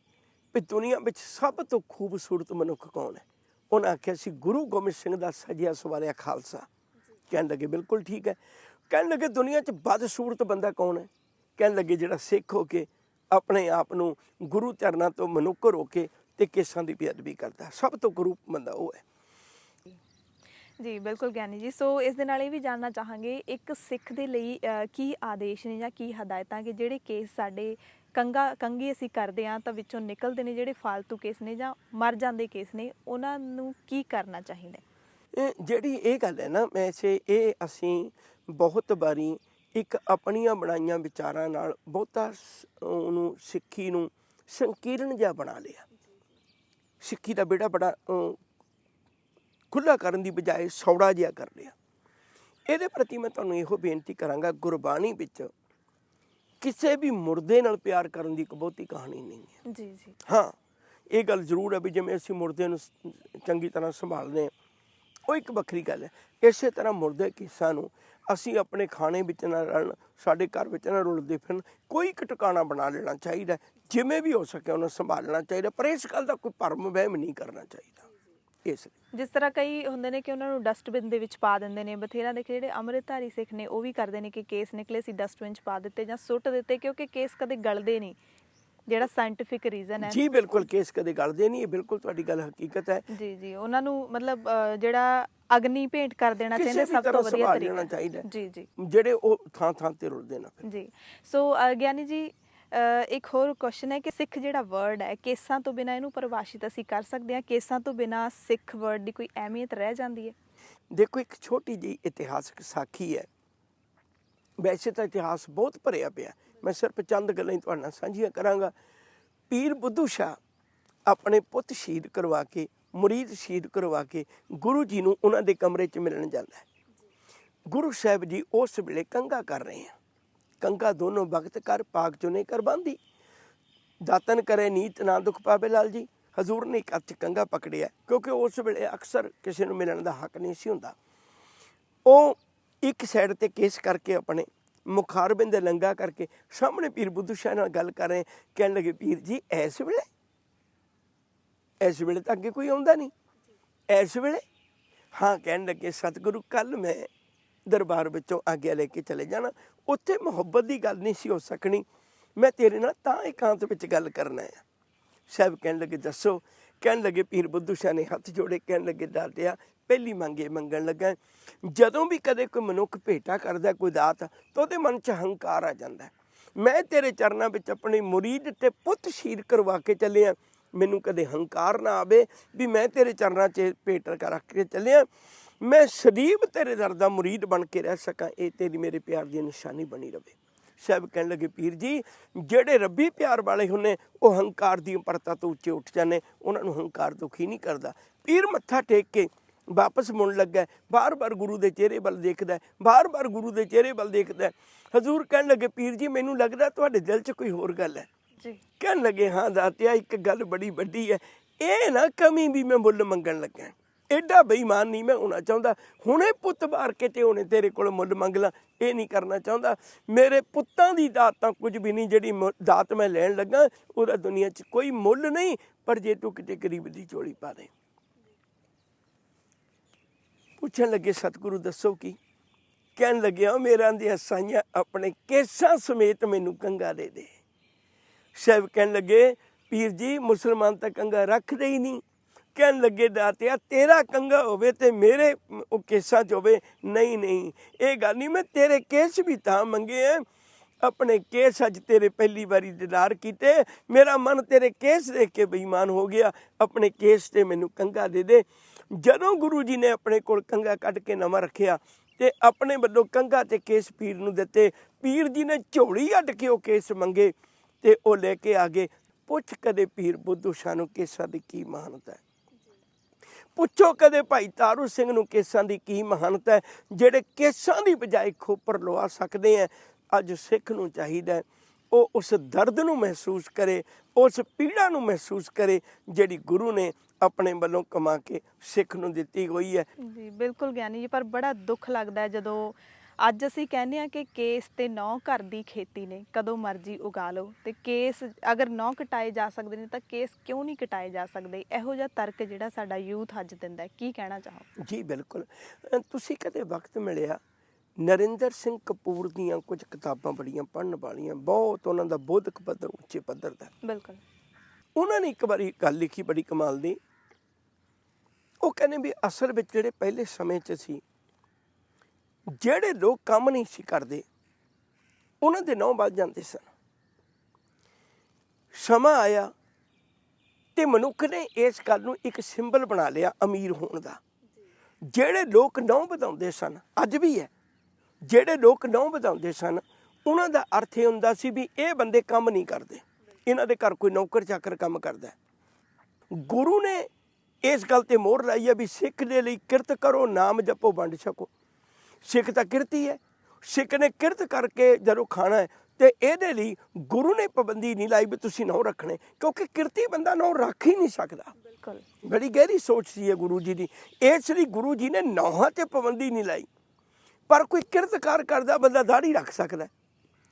ਵੀ ਦੁਨੀਆ ਵਿੱਚ ਸਭ ਤੋਂ ਖੂਬਸੂਰਤ ਮਨੁੱਖ ਕੌਣ ਹੈ? ਉਹਨਾਂ ਆਖਿਆ ਸੀ ਗੁਰੂ ਗੋਬਿੰਦ ਸਿੰਘ ਦਾ ਸਜਿਆ ਸਵਾਰਿਆ ਖਾਲਸਾ। ਕਹਿਣ ਲੱਗੇ ਬਿਲਕੁਲ ਠੀਕ ਹੈ। ਕਹਿਣ ਲੱਗੇ ਦੁਨੀਆ 'ਚ ਬਦਸੂਰਤ ਬੰਦਾ ਕੌਣ ਹੈ? ਕਹਿਣ ਲੱਗੇ ਜਿਹੜਾ ਸਿੱਖ ਹੋ ਕੇ ਆਪਣੇ ਆਪ ਨੂੰ ਗੁਰੂ ਚਰਨਾਂ ਤੋਂ ਮਨੁੱਖ ਹੋ ਕੇ ਤੇ ਕੇਸਾਂ ਦੀ ਬੇਅਦਬੀ ਕਰਦਾ। ਸਭ ਤੋਂ ਗੁਰੂ ਬੰਦਾ ਉਹ ਹੈ। ਜੀ ਬਿਲਕੁਲ ਗਿਆਨੀ ਜੀ। ਸੋ ਇਸ ਦੇ ਨਾਲ ਇਹ ਵੀ ਜਾਨਣਾ ਚਾਹਾਂਗੇ ਇੱਕ ਸਿੱਖ ਦੇ ਲਈ ਕੀ ਆਦੇਸ਼ ਨੇ ਜਾਂ ਕੀ ਹਦਾਇਤਾਂ ਕਿ ਜਿਹੜੇ ਕੇਸ ਸਾਡੇ ਕੰਗਾ ਕੰਗੀ ਅਸੀਂ ਕਰਦੇ ਆ ਤਾਂ ਵਿੱਚੋਂ ਨਿਕਲਦੇ ਨੇ ਜਿਹੜੇ ਫालतू ਕੇਸ ਨੇ ਜਾਂ ਮਰ ਜਾਂਦੇ ਕੇਸ ਨੇ ਉਹਨਾਂ ਨੂੰ ਕੀ ਕਰਨਾ ਚਾਹੀਦਾ ਜਿਹੜੀ ਇਹ ਗੱਲ ਹੈ ਨਾ ਵੈਸੇ ਇਹ ਅਸੀਂ ਬਹੁਤ ਵਾਰੀ ਇੱਕ ਆਪਣੀਆਂ ਬਣਾਈਆਂ ਵਿਚਾਰਾਂ ਨਾਲ ਬਹੁਤਾ ਉਹਨੂੰ ਸਿੱਖੀ ਨੂੰ ਸੰਕੀਰਣ ਜਿਹਾ ਬਣਾ ਲਿਆ। ਸਿੱਖੀ ਦਾ ਬੇੜਾ ਬੜਾ ਖੁੱਲਾ ਕਰਨ ਦੀ ਬਜਾਏ ਸੌੜਾ ਜਿਹਾ ਕਰ ਲਿਆ। ਇਹਦੇ ਪ੍ਰਤੀ ਮੈਂ ਤੁਹਾਨੂੰ ਇਹੋ ਬੇਨਤੀ ਕਰਾਂਗਾ ਗੁਰਬਾਣੀ ਵਿੱਚ ਕਿਸੇ ਵੀ ਮੁਰਦੇ ਨਾਲ ਪਿਆਰ ਕਰਨ ਦੀ ਬਹੁਤੀ ਕਹਾਣੀ ਨਹੀਂ ਹੈ। ਜੀ ਜੀ। ਹਾਂ ਇਹ ਗੱਲ ਜ਼ਰੂਰ ਹੈ ਵੀ ਜਿਵੇਂ ਅਸੀਂ ਮੁਰਦੇ ਨੂੰ ਚੰਗੀ ਤਰ੍ਹਾਂ ਸੰਭਾਲਦੇ ਹਾਂ ਉਹ ਇੱਕ ਵੱਖਰੀ ਗੱਲ ਹੈ। ਇਸੇ ਤਰ੍ਹਾਂ ਮੁਰਦੇ ਕਿਸਾਂ ਨੂੰ ਅਸੀਂ ਆਪਣੇ ਖਾਣੇ ਵਿੱਚ ਨਾ ਰਲਣ, ਸਾਡੇ ਘਰ ਵਿੱਚ ਨਾ ਰੁਲਦੇ ਫਿਰਨ, ਕੋਈ ਇੱਕ ਟਿਕਾਣਾ ਬਣਾ ਲੈਣਾ ਚਾਹੀਦਾ, ਜਿਵੇਂ ਵੀ ਹੋ ਸਕੇ ਉਹਨੂੰ ਸੰਭਾਲਣਾ ਚਾਹੀਦਾ, ਪਰ ਇਸ ਗੱਲ ਦਾ ਕੋਈ ਭਰਮ ਵਹਿਮ ਨਹੀਂ ਕਰਨਾ ਚਾਹੀਦਾ। ਇਸ ਲਈ। ਜਿਸ ਤਰ੍ਹਾਂ ਕਈ ਹੁੰਦੇ ਨੇ ਕਿ ਉਹਨਾਂ ਨੂੰ ਡਸਟਬਿਨ ਦੇ ਵਿੱਚ ਪਾ ਦਿੰਦੇ ਨੇ, ਬਥੇਰਾ ਦੇ ਜਿਹੜੇ ਅੰਮ੍ਰਿਤਧਾਰੀ ਸਿੱਖ ਨੇ, ਉਹ ਵੀ ਕਰਦੇ ਨੇ ਕਿ ਕੇਸ ਨਿਕਲੇ ਸੀ ਡਸਟਬਿਨ 'ਚ ਪਾ ਦਿੱਤੇ ਜਾਂ ਸੁੱਟ ਦਿੱਤੇ, ਕਿਉਂਕਿ ਕੇਸ ਕਦੇ ਗਲਦੇ ਨਹੀਂ। ਜਿਹੜਾ ਸਾਇੰਟੀਫਿਕ ਰੀਜ਼ਨ ਹੈ। ਜੀ ਬਿਲਕੁਲ ਕੇਸ ਕਦੇ ਗਲਦੇ ਨਹੀਂ ਇਹ ਬਿਲਕੁਲ ਤੁਹਾਡੀ ਗੱਲ ਹਕੀਕਤ ਹੈ। ਜੀ ਜੀ ਉਹਨਾਂ ਨੂੰ ਮਤਲਬ ਜਿਹੜਾ ਅਗਨੀ ਭੇਂਟ ਕਰ ਦੇਣਾ ਚਾਹੀਦਾ ਸਭ ਤੋਂ ਵਧੀਆ ਤਰੀਕਾ। ਜੀ ਜੀ। ਜਿਹੜੇ ਉਹ ਥਾਂ ਥਾਂ ਤੇ ਰੁਲਦੇ ਨਾ ਫਿਰ। ਜੀ। ਸੋ ਗਿਆਨੀ ਜੀ ਇੱਕ ਹੋਰ ਕੁਐਸਚਨ ਹੈ ਕਿ ਸਿੱਖ ਜਿਹੜਾ ਵਰਡ ਹੈ ਕੇਸਾਂ ਤੋਂ ਬਿਨਾ ਇਹਨੂੰ ਪਰਿਭਾਸ਼ਿਤ ਅਸੀਂ ਕਰ ਸਕਦੇ ਹਾਂ। ਕੇਸਾਂ ਤੋਂ ਬਿਨਾ ਸਿੱਖ ਵਰਡ ਦੀ ਕੋਈ ਅਹਿਮੀਅਤ ਰਹਿ ਜਾਂਦੀ ਹੈ? ਦੇਖੋ ਇੱਕ ਛੋਟੀ ਜਿਹੀ ਇਤਿਹਾਸਕ ਸਾਖੀ ਹੈ। ਵੈਸੇ ਤਾਂ ਇਤਿਹਾਸ ਬਹੁਤ ਭਰਿਆ ਪਿਆ ਮੈਂ ਸਿਰਫ ਚੰਦ ਗੱਲਾਂ ਹੀ ਤੁਹਾਡੇ ਨਾਲ ਸਾਂਝੀਆਂ ਕਰਾਂਗਾ। ਪੀਰ ਬੁੱਧੂ ਸ਼ਾਹ ਆਪਣੇ ਪੁੱਤ ਸ਼ਹੀਦ ਕਰਵਾ ਕੇ, ਮੁਰੀਦ ਸ਼ਹੀਦ ਕਰਵਾ ਕੇ ਗੁਰੂ ਜੀ ਨੂੰ ਉਹਨਾਂ ਦੇ ਕਮਰੇ 'ਚ ਮਿਲਣ ਜਾਂਦਾ ਹੈ। ਗੁਰੂ ਸਾਹਿਬ ਜੀ ਉਸ ਵੇਲੇ ਕੰਗਾ ਕਰ ਰਹੇ ਆ। ਕੰਗਾ ਦੋਨੋਂ ਵਕਤ ਕਰ ਪਾਕ ਚੁਨੇ ਕਰ ਬੰਦੀ। ਦਾਤਨ ਕਰੇ, ਨੀਤ ਨਾ ਦੁਖ ਪਾਵੇ ਲਾਲ ਜੀ। ਹਜ਼ੂਰ ਨੇ ਇੱਕ 'ਚ ਕੰਗਾ ਪਕੜਿਆ, ਕਿਉਂਕਿ ਉਸ ਵੇਲੇ ਅਕਸਰ ਕਿਸੇ ਨੂੰ ਮਿਲਣ ਦਾ ਹੱਕ ਨਹੀਂ ਸੀ ਹੁੰਦਾ। ਉਹ ਇੱਕ ਸਾਈਡ ਤੇ ਕੇਸ ਕਰਕੇ ਆਪਣੇ ਮੁਖਾਰਬਿੰਦ ਦੇ ਲੰਗਾ ਕਰਕੇ ਸਾਹਮਣੇ ਪੀਰ ਬੁੱਧੂ ਸ਼ਾਹ ਨਾਲ ਗੱਲ ਕਰ ਰਹੇ ਕਹਿਣ ਲੱਗੇ, ਪੀਰ ਜੀ, ਇਸ ਵੇਲੇ? ਇਸ ਵੇਲੇ ਤਾਂ ਅੱਗੇ ਕੋਈ ਆਉਂਦਾ ਨਹੀਂ। ਇਸ ਵੇਲੇ? ਹਾਂ, ਕਹਿਣ ਲੱਗੇ, ਸਤਿਗੁਰੂ ਕੱਲ ਮੈਂ ਦਰਬਾਰ ਵਿੱਚੋਂ ਆਗਿਆ ਲੈ ਕੇ ਚਲੇ ਜਾਣਾ। ਉੱਥੇ ਮੁਹੱਬਤ ਦੀ ਗੱਲ ਨਹੀਂ ਸੀ ਹੋ ਸਕਣੀ। ਮੈਂ ਤੇਰੇ ਨਾਲ ਤਾਂ ਇਕਾਂਤ ਵਿੱਚ ਗੱਲ ਕਰਨਾ ਹੈ ਸਾਹਿਬ ਕਹਿਣ ਲੱਗੇ, ਦੱਸੋ। ਕਹਿਣ ਲੱਗੇ, ਪੀਰ ਬੁੱਧੂ ਸ਼ਾਹ ਨੇ ਹੱਥ ਜੋੜੇ, ਕਹਿਣ ਲੱਗੇ, ਦਾਤਿਆ ਪਹਿਲੀ ਮੰਗੇ ਮੰਗਣ ਲੱਗਾ ਜਦੋਂ ਵੀ ਕਦੇ ਕੋਈ ਮਨੁੱਖ ਭੇਟਾ ਕਰਦਾ, ਕੋਈ ਦਾਤ, ਤਾਂ ਉਹਦੇ ਮਨ 'ਚ ਹੰਕਾਰ ਆ ਜਾਂਦਾ। ਮੈਂ ਤੇਰੇ ਚਰਨਾਂ ਵਿੱਚ ਆਪਣੀ ਮੁਰੀਦ ਤੇ ਪੁੱਤ ਸ਼ੀਰ ਕਰਵਾ ਕੇ ਚੱਲਿਆ। ਮੈਨੂੰ ਕਦੇ ਹੰਕਾਰ ਨਾ ਆਵੇ ਵੀ ਮੈਂ ਤੇਰੇ ਚਰਨਾਂ 'ਚ ਭੇਟ ਰੱਖ ਕੇ ਚੱਲਿਆ। ਮੈਂ ਸਦੀਵ ਤੇਰੇ ਦਰ ਦਾ ਮੁਰੀਦ ਬਣ ਕੇ ਰਹਿ ਸਕਾਂ। ਇਹ ਤੇਰੀ ਮੇਰੇ ਪਿਆਰ ਦੀ ਨਿਸ਼ਾਨੀ ਬਣੀ ਰਵੇ। ਸਾਹਿਬ ਕਹਿਣ ਲੱਗੇ, ਪੀਰ ਜੀ, ਜਿਹੜੇ ਰੱਬੀ ਪਿਆਰ ਵਾਲੇ ਹੁੰਨੇ ਉਹ ਹੰਕਾਰ ਦੀ ਪਰਤਾ ਤੋਂ ਉੱਚੇ ਉੱਠ ਜਾਂਦੇ। ਉਹਨਾਂ ਨੂੰ ਹੰਕਾਰ ਦੁਖੀ ਨਹੀਂ ਕਰਦਾ। ਪੀਰ ਮੱਥਾ ਟੇਕ ਕੇ ਵਾਪਸ ਮੁੜਨ ਲੱਗਾ ਬਾਰ-ਬਾਰ ਗੁਰੂ ਦੇ ਚਿਹਰੇ ਵੱਲ ਦੇਖਦਾ ਬਾਰ-ਬਾਰ ਗੁਰੂ ਦੇ ਚਿਹਰੇ ਵੱਲ ਦੇਖਦਾ ਹਜ਼ੂਰ ਕਹਿਣ ਲੱਗੇ ਪੀਰ ਜੀ ਮੈਨੂੰ ਲੱਗਦਾ ਤੁਹਾਡੇ ਦਿਲ 'ਚ ਕੋਈ ਹੋਰ ਗੱਲ ਹੈ। ਜੀ। ਕਹਿਣ ਲੱਗੇ ਹਾਂ ਦਾਤਿਆ ਇੱਕ ਗੱਲ ਬੜੀ ਵੱਡੀ ਹੈ। ਇਹ ਨਾ ਕਮੀ ਵੀ ਮੈਂ ਮੁੱਲ ਮੰਗਣ ਲੱਗਾ ਐਡਾ ਬੇਈਮਾਨ ਨਹੀਂ ਮੈਂ ਹੋਣਾ ਚਾਹੁੰਦਾ। ਹੁਣੇ ਪੁੱਤ ਬਾਰ ਕੇ ਤੇ ਹੁਣੇ ਤੇਰੇ ਕੋਲ ਮੁੱਲ ਮੰਗ ਲਾਂ। ਇਹ ਨਹੀਂ ਕਰਨਾ ਚਾਹੁੰਦਾ। ਮੇਰੇ ਪੁੱਤਾਂ ਦੀ ਦਾਤ ਤਾਂ ਕੁਝ ਵੀ ਨਹੀਂ। ਜਿਹੜੀ ਦਾਤ ਮੈਂ ਲੈਣ ਲੱਗਾ ਉਹਦਾ ਦੁਨੀਆ 'ਚ ਕੋਈ ਮੁੱਲ ਨਹੀਂ। ਪਰ ਜੇ ਤੂੰ ਕਿਤੇ ਗਰੀਬ ਦੀ ਝੋਲੀ ਪਾ ਦੇ। ਪੁੱਛਣ ਲੱਗੇ, ਸਤਿਗੁਰੂ ਦੱਸੋ ਕੀ? ਕਹਿਣ ਲੱਗਿਆ ਮੇਰਾਂ ਦੀਆਂ ਸਾਈਆਂ ਆਪਣੇ ਕੇਸਾਂ ਸਮੇਤ ਮੈਨੂੰ ਕੰਗਾ ਦੇ ਦੇ। ਸਾਹਿਬ ਕਹਿਣ ਲੱਗੇ, ਪੀਰ ਜੀ, ਮੁਸਲਮਾਨ ਤਾਂ ਕੰਗਾ ਰੱਖਦੇ ਹੀ ਨਹੀਂ। ਕਹਿਣ ਲੱਗੇ ਦਾਤਿਆ, ਤੇਰਾ ਕੰਗਾ ਹੋਵੇ ਤੇ ਮੇਰੇ ਉਹ ਕੇਸਾਂ 'ਚ ਹੋਵੇ। ਨਹੀਂ ਨਹੀਂ, ਇਹ ਗੱਲ ਨਹੀਂ, ਮੈਂ ਤੇਰੇ ਕੇਸ ਵੀ ਤਾਂ ਮੰਗੇ ਐ। ਆਪਣੇ ਕੇਸ ਅੱਜ ਤੇਰੇ ਪਹਿਲੀ ਵਾਰੀ ਦਿਦਾਰ ਕੀਤੇ। ਮੇਰਾ ਮਨ ਤੇਰੇ ਕੇਸ ਦੇਖ ਕੇ ਬੇਈਮਾਨ ਹੋ ਗਿਆ। ਆਪਣੇ ਕੇਸ ਤੇ ਮੈਨੂੰ ਕੰਗਾ ਦੇ ਦੇ। ਜਦੋਂ ਗੁਰੂ ਜੀ ਨੇ ਆਪਣੇ ਕੋਲ ਕੰਗਾ ਕੱਢ ਕੇ ਨਵਾਂ ਰੱਖਿਆ ਤੇ ਆਪਣੇ ਵੱਲੋਂ ਕੰਗਾ ਤੇ ਕੇਸ ਪੀਰ ਨੂੰ ਦਿੱਤੇ, ਪੀਰ ਜੀ ਨੇ ਝੋਲੀ ਅੱਡ ਕੇ ਉਹ ਕੇਸ ਮੰਗੇ ਤੇ ਉਹ ਲੈ ਕੇ ਆ ਗਏ। ਪੁੱਛ ਕਦੇ ਪੀਰ ਬੁੱਧੂ ਸ਼ਾਹ ਨੂੰ ਕੇਸਾਂ ਦੀ ਕੀ ਮਹਾਨਤਾ ਹੈ? ਪੁੱਛੋ ਕਦੇ ਭਾਈ ਤਾਰੂ ਸਿੰਘ ਨੂੰ ਕੇਸਾਂ ਦੀ ਕੀ ਮਹਾਨਤਾ ਹੈ? ਜਿਹੜੇ ਕੇਸਾਂ ਦੀ ਬਜਾਏ ਖੋਪਰ ਲਵਾ ਸਕਦੇ ਆ ਅੱਜ ਸਿੱਖ ਨੂੰ ਚਾਹੀਦਾ ਉਹ ਉਸ ਦਰਦ ਨੂੰ ਮਹਿਸੂਸ ਕਰੇ ਉਸ ਪੀੜਾ ਨੂੰ ਮਹਿਸੂਸ ਕਰੇ ਜਿਹੜੀ ਗੁਰੂ ਨੇ ਆਪਣੇ ਵੱਲੋਂ ਕਮਾ ਕੇ ਸਿੱਖ ਨੂੰ ਦਿੱਤੀ ਹੋਈ ਹੈ। ਜੀ ਬਿਲਕੁਲ ਗਿਆਨੀ ਜੀ ਪਰ ਬੜਾ ਦੁੱਖ ਲੱਗਦਾ ਹੈ ਜਦੋਂ ਅੱਜ ਅਸੀਂ ਕਹਿੰਦੇ ਆ ਕਿ ਕੇਸ ਤੇ ਨੌ ਘਰ ਦੀ ਖੇਤੀ ਨੇ ਕਦੋਂ ਮਰਜ਼ੀ ਉਗਾ ਲਓ। ਤੇ ਕੇਸ ਅਗਰ ਨੌ ਕਟਾਏ ਜਾ ਸਕਦੇ ਨੇ ਤਾਂ ਕੇਸ ਕਿਉਂ ਨਹੀਂ ਕਟਾਏ ਜਾ ਸਕਦੇ? ਇਹੋ ਜਿਹਾ ਤਰਕ ਜਿਹੜਾ ਸਾਡਾ ਯੂਥ ਅੱਜ ਦਿੰਦਾ ਕੀ ਕਹਿਣਾ ਚਾਹੋ ਜੀ ਬਿਲਕੁਲ। ਤੁਸੀਂ ਕਦੇ ਵਕਤ ਮਿਲਿਆ ਨਰਿੰਦਰ ਸਿੰਘ ਕਪੂਰ ਦੀਆਂ ਕੁਝ ਕਿਤਾਬਾਂ ਬੜੀਆਂ ਪੜ੍ਹਨ ਵਾਲੀਆਂ ਬਹੁਤ ਉਹਨਾਂ ਦਾ ਬੋਧਕ ਪੱਧਰ ਉੱਚੇ ਪੱਧਰ ਦਾ। ਬਿਲਕੁਲ। ਉਹਨਾਂ ਨੇ ਇੱਕ ਵਾਰੀ ਗੱਲ ਲਿਖੀ ਬੜੀ ਕਮਾਲ ਦੀ। ਉਹ ਕਹਿੰਦੇ ਵੀ ਅਸਲ ਵਿੱਚ ਜਿਹੜੇ ਪਹਿਲੇ ਸਮੇਂ 'ਚ ਸੀ ਜਿਹੜੇ ਲੋਕ ਕੰਮ ਨਹੀਂ ਸੀ ਕਰਦੇ ਉਹਨਾਂ ਦੇ ਨਾਂ ਵੱਜ ਜਾਂਦੇ ਸਨ। ਸਮਾਂ ਆਇਆ ਤੇ ਮਨੁੱਖ ਨੇ ਇਸ ਗੱਲ ਨੂੰ ਇੱਕ ਸਿੰਬਲ ਬਣਾ ਲਿਆ ਅਮੀਰ ਹੋਣ ਦਾ। ਜਿਹੜੇ ਲੋਕ ਨੌ ਵਧਾਉਂਦੇ ਸਨ ਅੱਜ ਵੀ ਹੈ। ਜਿਹੜੇ ਲੋਕ ਨੌ ਵਧਾਉਂਦੇ ਸਨ ਉਹਨਾਂ ਦਾ ਅਰਥ ਇਹ ਹੁੰਦਾ ਸੀ ਵੀ ਇਹ ਬੰਦੇ ਕੰਮ ਨਹੀਂ ਕਰਦੇ। ਇਹਨਾਂ ਦੇ ਘਰ ਕੋਈ ਨੌਕਰ ਚਾਕਰ ਕੰਮ ਕਰਦਾ। ਗੁਰੂ ਨੇ ਇਸ ਗੱਲ ਤੇ ਮੋਹਰ ਲਾਈ ਹੈ ਵੀ ਸਿੱਖ ਦੇ ਲਈ ਕਿਰਤ ਕਰੋ ਨਾਮ ਜਪੋ ਵੰਡ ਛਕੋ। ਸਿੱਖ ਤਾਂ ਕਿਰਤੀ ਹੈ। ਸਿੱਖ ਨੇ ਕਿਰਤ ਕਰਕੇ ਜਦੋਂ ਖਾਣਾ ਹੈ ਤੇ ਇਹਦੇ ਲਈ ਗੁਰੂ ਨੇ ਪਾਬੰਦੀ ਨਹੀਂ ਲਾਈ ਵੀ ਤੁਸੀਂ ਨਹੁੰ ਰੱਖਣੇ ਕਿਉਂਕਿ ਕਿਰਤੀ ਬੰਦਾ ਨਹੁੰ ਰੱਖ ਹੀ ਨਹੀਂ ਸਕਦਾ। ਬਿਲਕੁਲ। ਬੜੀ ਗਹਿਰੀ ਸੋਚ ਸੀ ਹੈ ਗੁਰੂ ਜੀ ਦੀ। ਇਸ ਲਈ ਗੁਰੂ ਜੀ ਨੇ ਨੌਹਾਂ ਤੇ ਪਾਬੰਦੀ ਨਹੀਂ ਲਾਈ। ਪਰ ਕੋਈ ਕਿਰਤਕਾਰ ਕਰਦਾ ਬੰਦਾ ਦਾੜੀ ਰੱਖ ਸਕਦਾ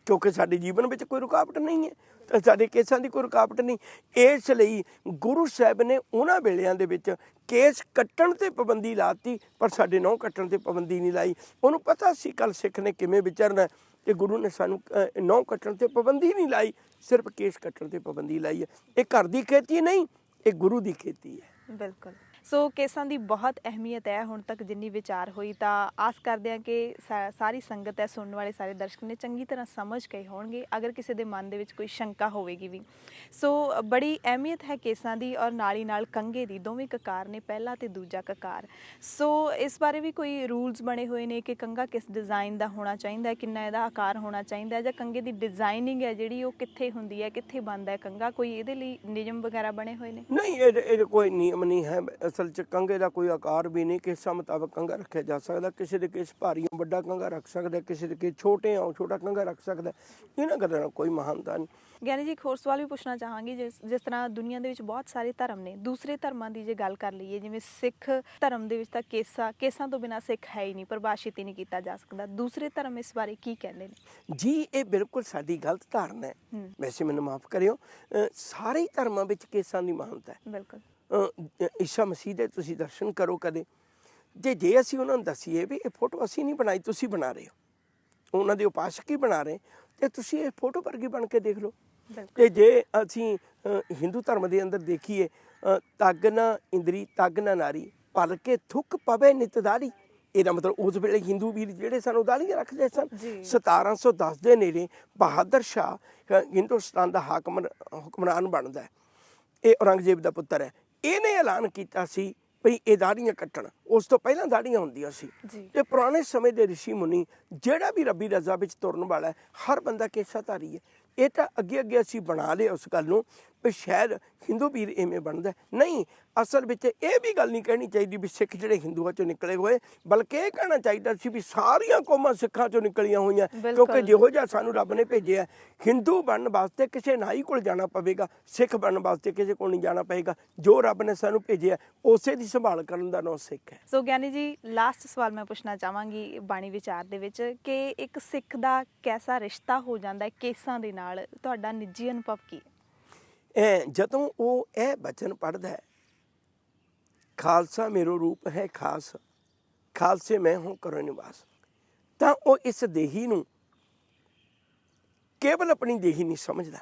ਕਿਉਂਕਿ ਸਾਡੇ ਜੀਵਨ ਵਿੱਚ ਕੋਈ ਰੁਕਾਵਟ ਨਹੀਂ ਹੈ ਸਾਡੇ ਕੇਸਾਂ ਦੀ ਕੋਈ ਰੁਕਾਵਟ ਨਹੀਂ। ਇਸ ਲਈ ਗੁਰੂ ਸਾਹਿਬ ਨੇ ਉਹਨਾਂ ਵੇਲਿਆਂ ਦੇ ਵਿੱਚ ਕੇਸ ਕੱਟਣ ਤੇ ਪਾਬੰਦੀ ਲਾਤੀ ਪਰ ਸਾਡੇ ਨਹੁੰ ਕੱਟਣ ਤੇ ਪਾਬੰਦੀ ਨਹੀਂ ਲਾਈ। ਉਹਨੂੰ ਪਤਾ ਸੀ ਕੱਲ ਸਿੱਖ ਨੇ ਕਿਵੇਂ ਵਿਚਰਨਾ ਹੈ ਤੇ ਗੁਰੂ ਨੇ ਸਾਨੂੰ ਅਹ, ਨਹੁੰ ਕੱਟਣ ਤੇ ਪਾਬੰਦੀ ਨਹੀਂ ਲਾਈ ਸਿਰਫ ਕੇਸ ਕੱਟਣ ਤੇ ਪਾਬੰਦੀ ਲਾਈ ਹੈ। ਇਹ ਘਰ ਦੀ ਖੇਤੀ ਨਹੀਂ ਇਹ ਗੁਰੂ ਦੀ ਖੇਤੀ ਹੈ। ਬਿਲਕੁਲ। ਸੋ ਕੇਸਾਂ ਦੀ ਬਹੁਤ ਅਹਿਮੀਅਤ ਹੈ ਹੁਣ ਤੱਕ ਜਿੰਨੀ ਵਿਚਾਰ ਹੋਈ ਤਾਂ ਆਸ ਕਰਦੇ ਹਾਂ ਕਿ ਸਾ- ਸਾਰੀ ਸੰਗਤ ਹੈ ਸੁਣਨ ਵਾਲੇ ਸਾਰੇ ਦਰਸ਼ਕ ਨੇ ਚੰਗੀ ਤਰ੍ਹਾਂ ਸਮਝ ਗਏ ਹੋਣਗੇ, ਅਗਰ ਕਿਸੇ ਦੇ ਮਨ ਦੇ ਵਿੱਚ ਕੋਈ ਸ਼ੰਕਾ ਹੋਵੇਗੀ ਵੀ। ਸੋ ਬੜੀ ਅਹਿਮੀਅਤ ਹੈ ਕੇਸਾਂ ਦੀ ਔਰ ਨਾਲ ਹੀ ਨਾਲ ਕੰਗੇ ਦੀ, ਦੋਵੇਂ ਕਕਾਰ ਨੇ ਪਹਿਲਾ ਤੇ ਦੂਜਾ ਕਕਾਰ। ਸੋ ਇਸ ਬਾਰੇ ਵੀ ਕੋਈ ਰੂਲਸ ਬਣੇ ਹੋਏ ਨੇ ਕਿ ਕੰਗਾ ਕਿਸ ਡਿਜ਼ਾਈਨ ਦਾ ਹੋਣਾ ਚਾਹੀਦਾ ਹੈ, ਕਿੰਨਾ ਇਹਦਾ ਆਕਾਰ ਹੋਣਾ ਚਾਹੀਦਾ ਹੈ ਜਾਂ ਕੰਗੇ ਦੀ ਡਿਜ਼ਾਈਨਿੰਗ ਹੈ ਜਿਹੜੀ ਉਹ ਕਿੱਥੇ ਹੁੰਦੀ ਹੈ, ਕਿੱਥੇ ਬਣਦਾ ਹੈ ਕੰਗਾ ਕੋਈ ਇਹਦੇ ਲਈ ਨਿਯਮ ਵਗੈਰਾ ਬਣੇ ਹੋਏ ਨੇ? ਨਹੀਂ, ਇਹ ਇਹ ਕੋਈ ਨਿਯਮ ਨਹੀਂ ਹੈ। ਅਸਲ 'ਚ ਕੰਗੇ ਦਾ ਕੋਈ ਆਕਾਰ ਵੀ ਨਹੀਂ ਕਿਸਾ ਮੁਤਾਬਕ ਕੰਗਾ ਰੱਖਿਆ ਜਾ ਸਕਦਾ ਕਿਸੇ ਦੇ ਕੇਸ ਭਾਰੀ ਆ, ਵੱਡਾ ਕੰਗਾ ਰੱਖ ਸਕਦਾ ਕਿਸੇ ਦੇ ਕੇਸ ਛੋਟੇ ਆ ਉਹ ਛੋਟਾ ਕੰਗਾ ਰੱਖ ਸਕਦਾ ਇਹਨਾਂ ਗੱਲਾਂ ਦਾ ਕੋਈ ਮਹਾਨਤਾ ਨਹੀਂ। ਗਿਆਨੀ ਜੀ ਇੱਕ ਹੋਰ ਸਵਾਲ ਵੀ ਪੁੱਛਣਾ ਚਾਹਾਂਗੀ ਜਿਸ ਜਿਸ ਤਰ੍ਹਾਂ ਦੁਨੀਆ ਦੇ ਵਿੱਚ ਬਹੁਤ ਸਾਰੇ ਧਰਮ ਨੇ ਦੂਸਰੇ ਧਰਮਾਂ ਦੀ ਜੇ ਗੱਲ ਕਰ ਲਈਏ ਜਿਵੇਂ ਸਿੱਖ ਧਰਮ ਦੇ ਵਿੱਚ ਤਾਂ ਕੇਸਾ ਕੇਸਾਂ ਤੋਂ ਬਿਨਾ ਸਿੱਖ ਹੈ ਹੀ ਨਹੀਂ ਪਰਿਭਾਸ਼ਿਤ ਹੀ ਨਹੀਂ ਕੀਤਾ ਜਾ ਸਕਦਾ। ਦੂਸਰੇ ਧਰਮ ਇਸ ਬਾਰੇ ਕੀ ਕਹਿੰਦੇ ਨੇ? ਜੀ ਇਹ ਬਿਲਕੁਲ ਸਾਡੀ ਗਲਤ ਧਾਰਨਾ ਹੈ। ਵੈਸੇ ਮੈਨੂੰ ਮਾਫ ਕਰਿਓ ਸਾਰੇ ਧਰਮਾਂ ਵਿੱਚ ਕੇਸਾਂ ਦੀ ਮਹਾਨਤਾ ਹੈ। ਬਿਲਕੁਲ। ਈਸਾ ਮਸੀਹ ਦੇ ਤੁਸੀਂ ਦਰਸ਼ਨ ਕਰੋ ਕਦੇ। ਜੇ ਜੇ ਅਸੀਂ ਉਹਨਾਂ ਨੂੰ ਦਸੀਏ ਵੀ ਇਹ ਫੋਟੋ ਅਸੀਂ ਨਹੀਂ ਬਣਾਈ ਤੁਸੀਂ ਬਣਾ ਰਹੇ ਹੋ। ਉਹਨਾਂ ਦੇ ਉਪਾਸਕ ਹੀ ਬਣਾ ਰਹੇ। ਤੇ ਤੁਸੀਂ ਇਹ ਫੋਟੋ ਵਰਗੀ ਬਣ ਕੇ ਦੇਖ ਲਓ। ਤੇ ਜੇ ਅਸੀਂ ਹਿੰਦੂ ਧਰਮ ਦੇ ਅੰਦਰ ਦੇਖੀਏ ਤਗ ਨਾ ਇੰਦਰੀ ਤਗ ਨਾ ਨਾਰੀ ਭਲ ਕੇ ਥੁੱਕ ਪਵੇ ਨਿਤ ਦਾੜੀ। ਇਹਦਾ ਮਤਲਬ ਉਸ ਵੇਲੇ ਹਿੰਦੂ ਵੀਰ ਜਿਹੜੇ ਸਨ ਉਹ ਦਾੜੀਆਂ ਰੱਖਦੇ ਸਨ। ਜੀ। 1710 ਦੇ ਨੇੜੇ ਬਹਾਦਰ ਸ਼ਾਹ ਹਿੰਦੁਸਤਾਨ ਦਾ ਹਾਕਮ ਹੁਕਮਰਾਨ ਬਣਦਾ ਹੈ। ਇਹ ਔਰੰਗਜ਼ੇਬ ਦਾ ਪੁੱਤਰ ਹੈ। ਇਹਨੇ ਐਲਾਨ ਕੀਤਾ ਸੀ ਭਈ ਇਹ ਦਾੜੀਆਂ ਕੱਟਣ। ਉਸ ਤੋਂ ਪਹਿਲਾਂ ਦਾੜੀਆਂ ਹੁੰਦੀਆਂ ਸੀ। ਤੇ ਪੁਰਾਣੇ ਸਮੇਂ ਦੇ ઋષਿ ਮੁਨੀ ਜਿਹੜਾ ਵੀ ਰੱਬੀ ਰਜ਼ਾ ਵਿੱਚ ਤੁਰਨ ਵਾਲਾ ਹੈ ਹਰ ਬੰਦਾ ਕੇਸਾਧਾਰੀ ਹੈ। ਇਹ ਤਾਂ ਅੱਗੇ ਅੱਗੇ ਅਸੀਂ ਬਣਾ ਲਏ ਉਸ ਗੱਲ ਨੂੰ। ਵੀ ਸ਼ਾਇਦ ਹਿੰਦੂ ਵੀਰ ਐਵੇਂ ਬਣਦਾ। ਨਹੀਂ ਅਸਲ ਵਿੱਚ ਇਹ ਵੀ ਗੱਲ ਨਹੀਂ ਕਹਿਣੀ ਚਾਹੀਦੀ ਵੀ ਸਿੱਖ ਜਿਹੜੇ ਹਿੰਦੂਆਂ ਚੋਂ ਨਿਕਲੇ ਹੋਏ ਬਲਕਿ ਇਹ ਕਹਿਣਾ ਚਾਹੀਦਾ ਸੀ ਵੀ ਸਾਰੀਆਂ ਕੌਮਾਂ ਸਿੱਖਾਂ ਚੋਂ ਨਿਕਲੀਆਂ ਹੋਈਆਂ। ਕਿਉਂਕਿ ਜਿਹੋ ਜਿਹਾ ਸਾਨੂੰ ਰੱਬ ਨੇ ਭੇਜਿਆ ਹਿੰਦੂ ਬਣਨ ਵਾਸਤੇ ਕਿਸੇ ਨਾਈ ਕੋਲ ਜਾਣਾ ਪਵੇਗਾ ਸਿੱਖ ਬਣਨ ਵਾਸਤੇ ਕਿਸੇ ਕੋਲ ਨਹੀਂ ਜਾਣਾ ਪਏਗਾ ਜੋ ਰੱਬ ਨੇ ਸਾਨੂੰ ਭੇਜਿਆ ਉਸੇ ਦੀ ਸੰਭਾਲ ਕਰਨ ਦਾ ਨਾਮ ਸਿੱਖ ਹੈ ਸੋ ਗਿਆਨੀ ਜੀ ਲਾਸਟ ਸਵਾਲ ਮੈਂ ਪੁੱਛਣਾ ਚਾਹਾਂਗੀ ਬਾਣੀ ਵਿਚਾਰ ਦੇ ਵਿੱਚ ਕਿ ਇੱਕ ਸਿੱਖ ਦਾ ਕੈਸਾ ਰਿਸ਼ਤਾ ਹੋ ਜਾਂਦਾ ਹੈ ਕੇਸਾਂ ਦੇ ਨਾਲ ਤੁਹਾਡਾ ਨਿੱਜੀ ਅਨੁਭਵ ਕੀ ਹੈ ਜਦੋਂ ਉਹ ਇਹ ਬਚਨ ਪੜਦਾ ਹੈ, ਖਾਲਸਾ ਮੇਰੋ ਰੂਪ ਹੈ ਖਾਸ, ਖਾਲਸੇ ਮੈਂ ਹੂੰ ਕਰੋ ਨਿਵਾਸ। ਤਾਂ ਉਹ ਇਸ ਦੇਹੀ ਨੂੰ ਕੇਵਲ ਆਪਣੀ ਦੇਹੀ ਨਹੀਂ ਸਮਝਦਾ।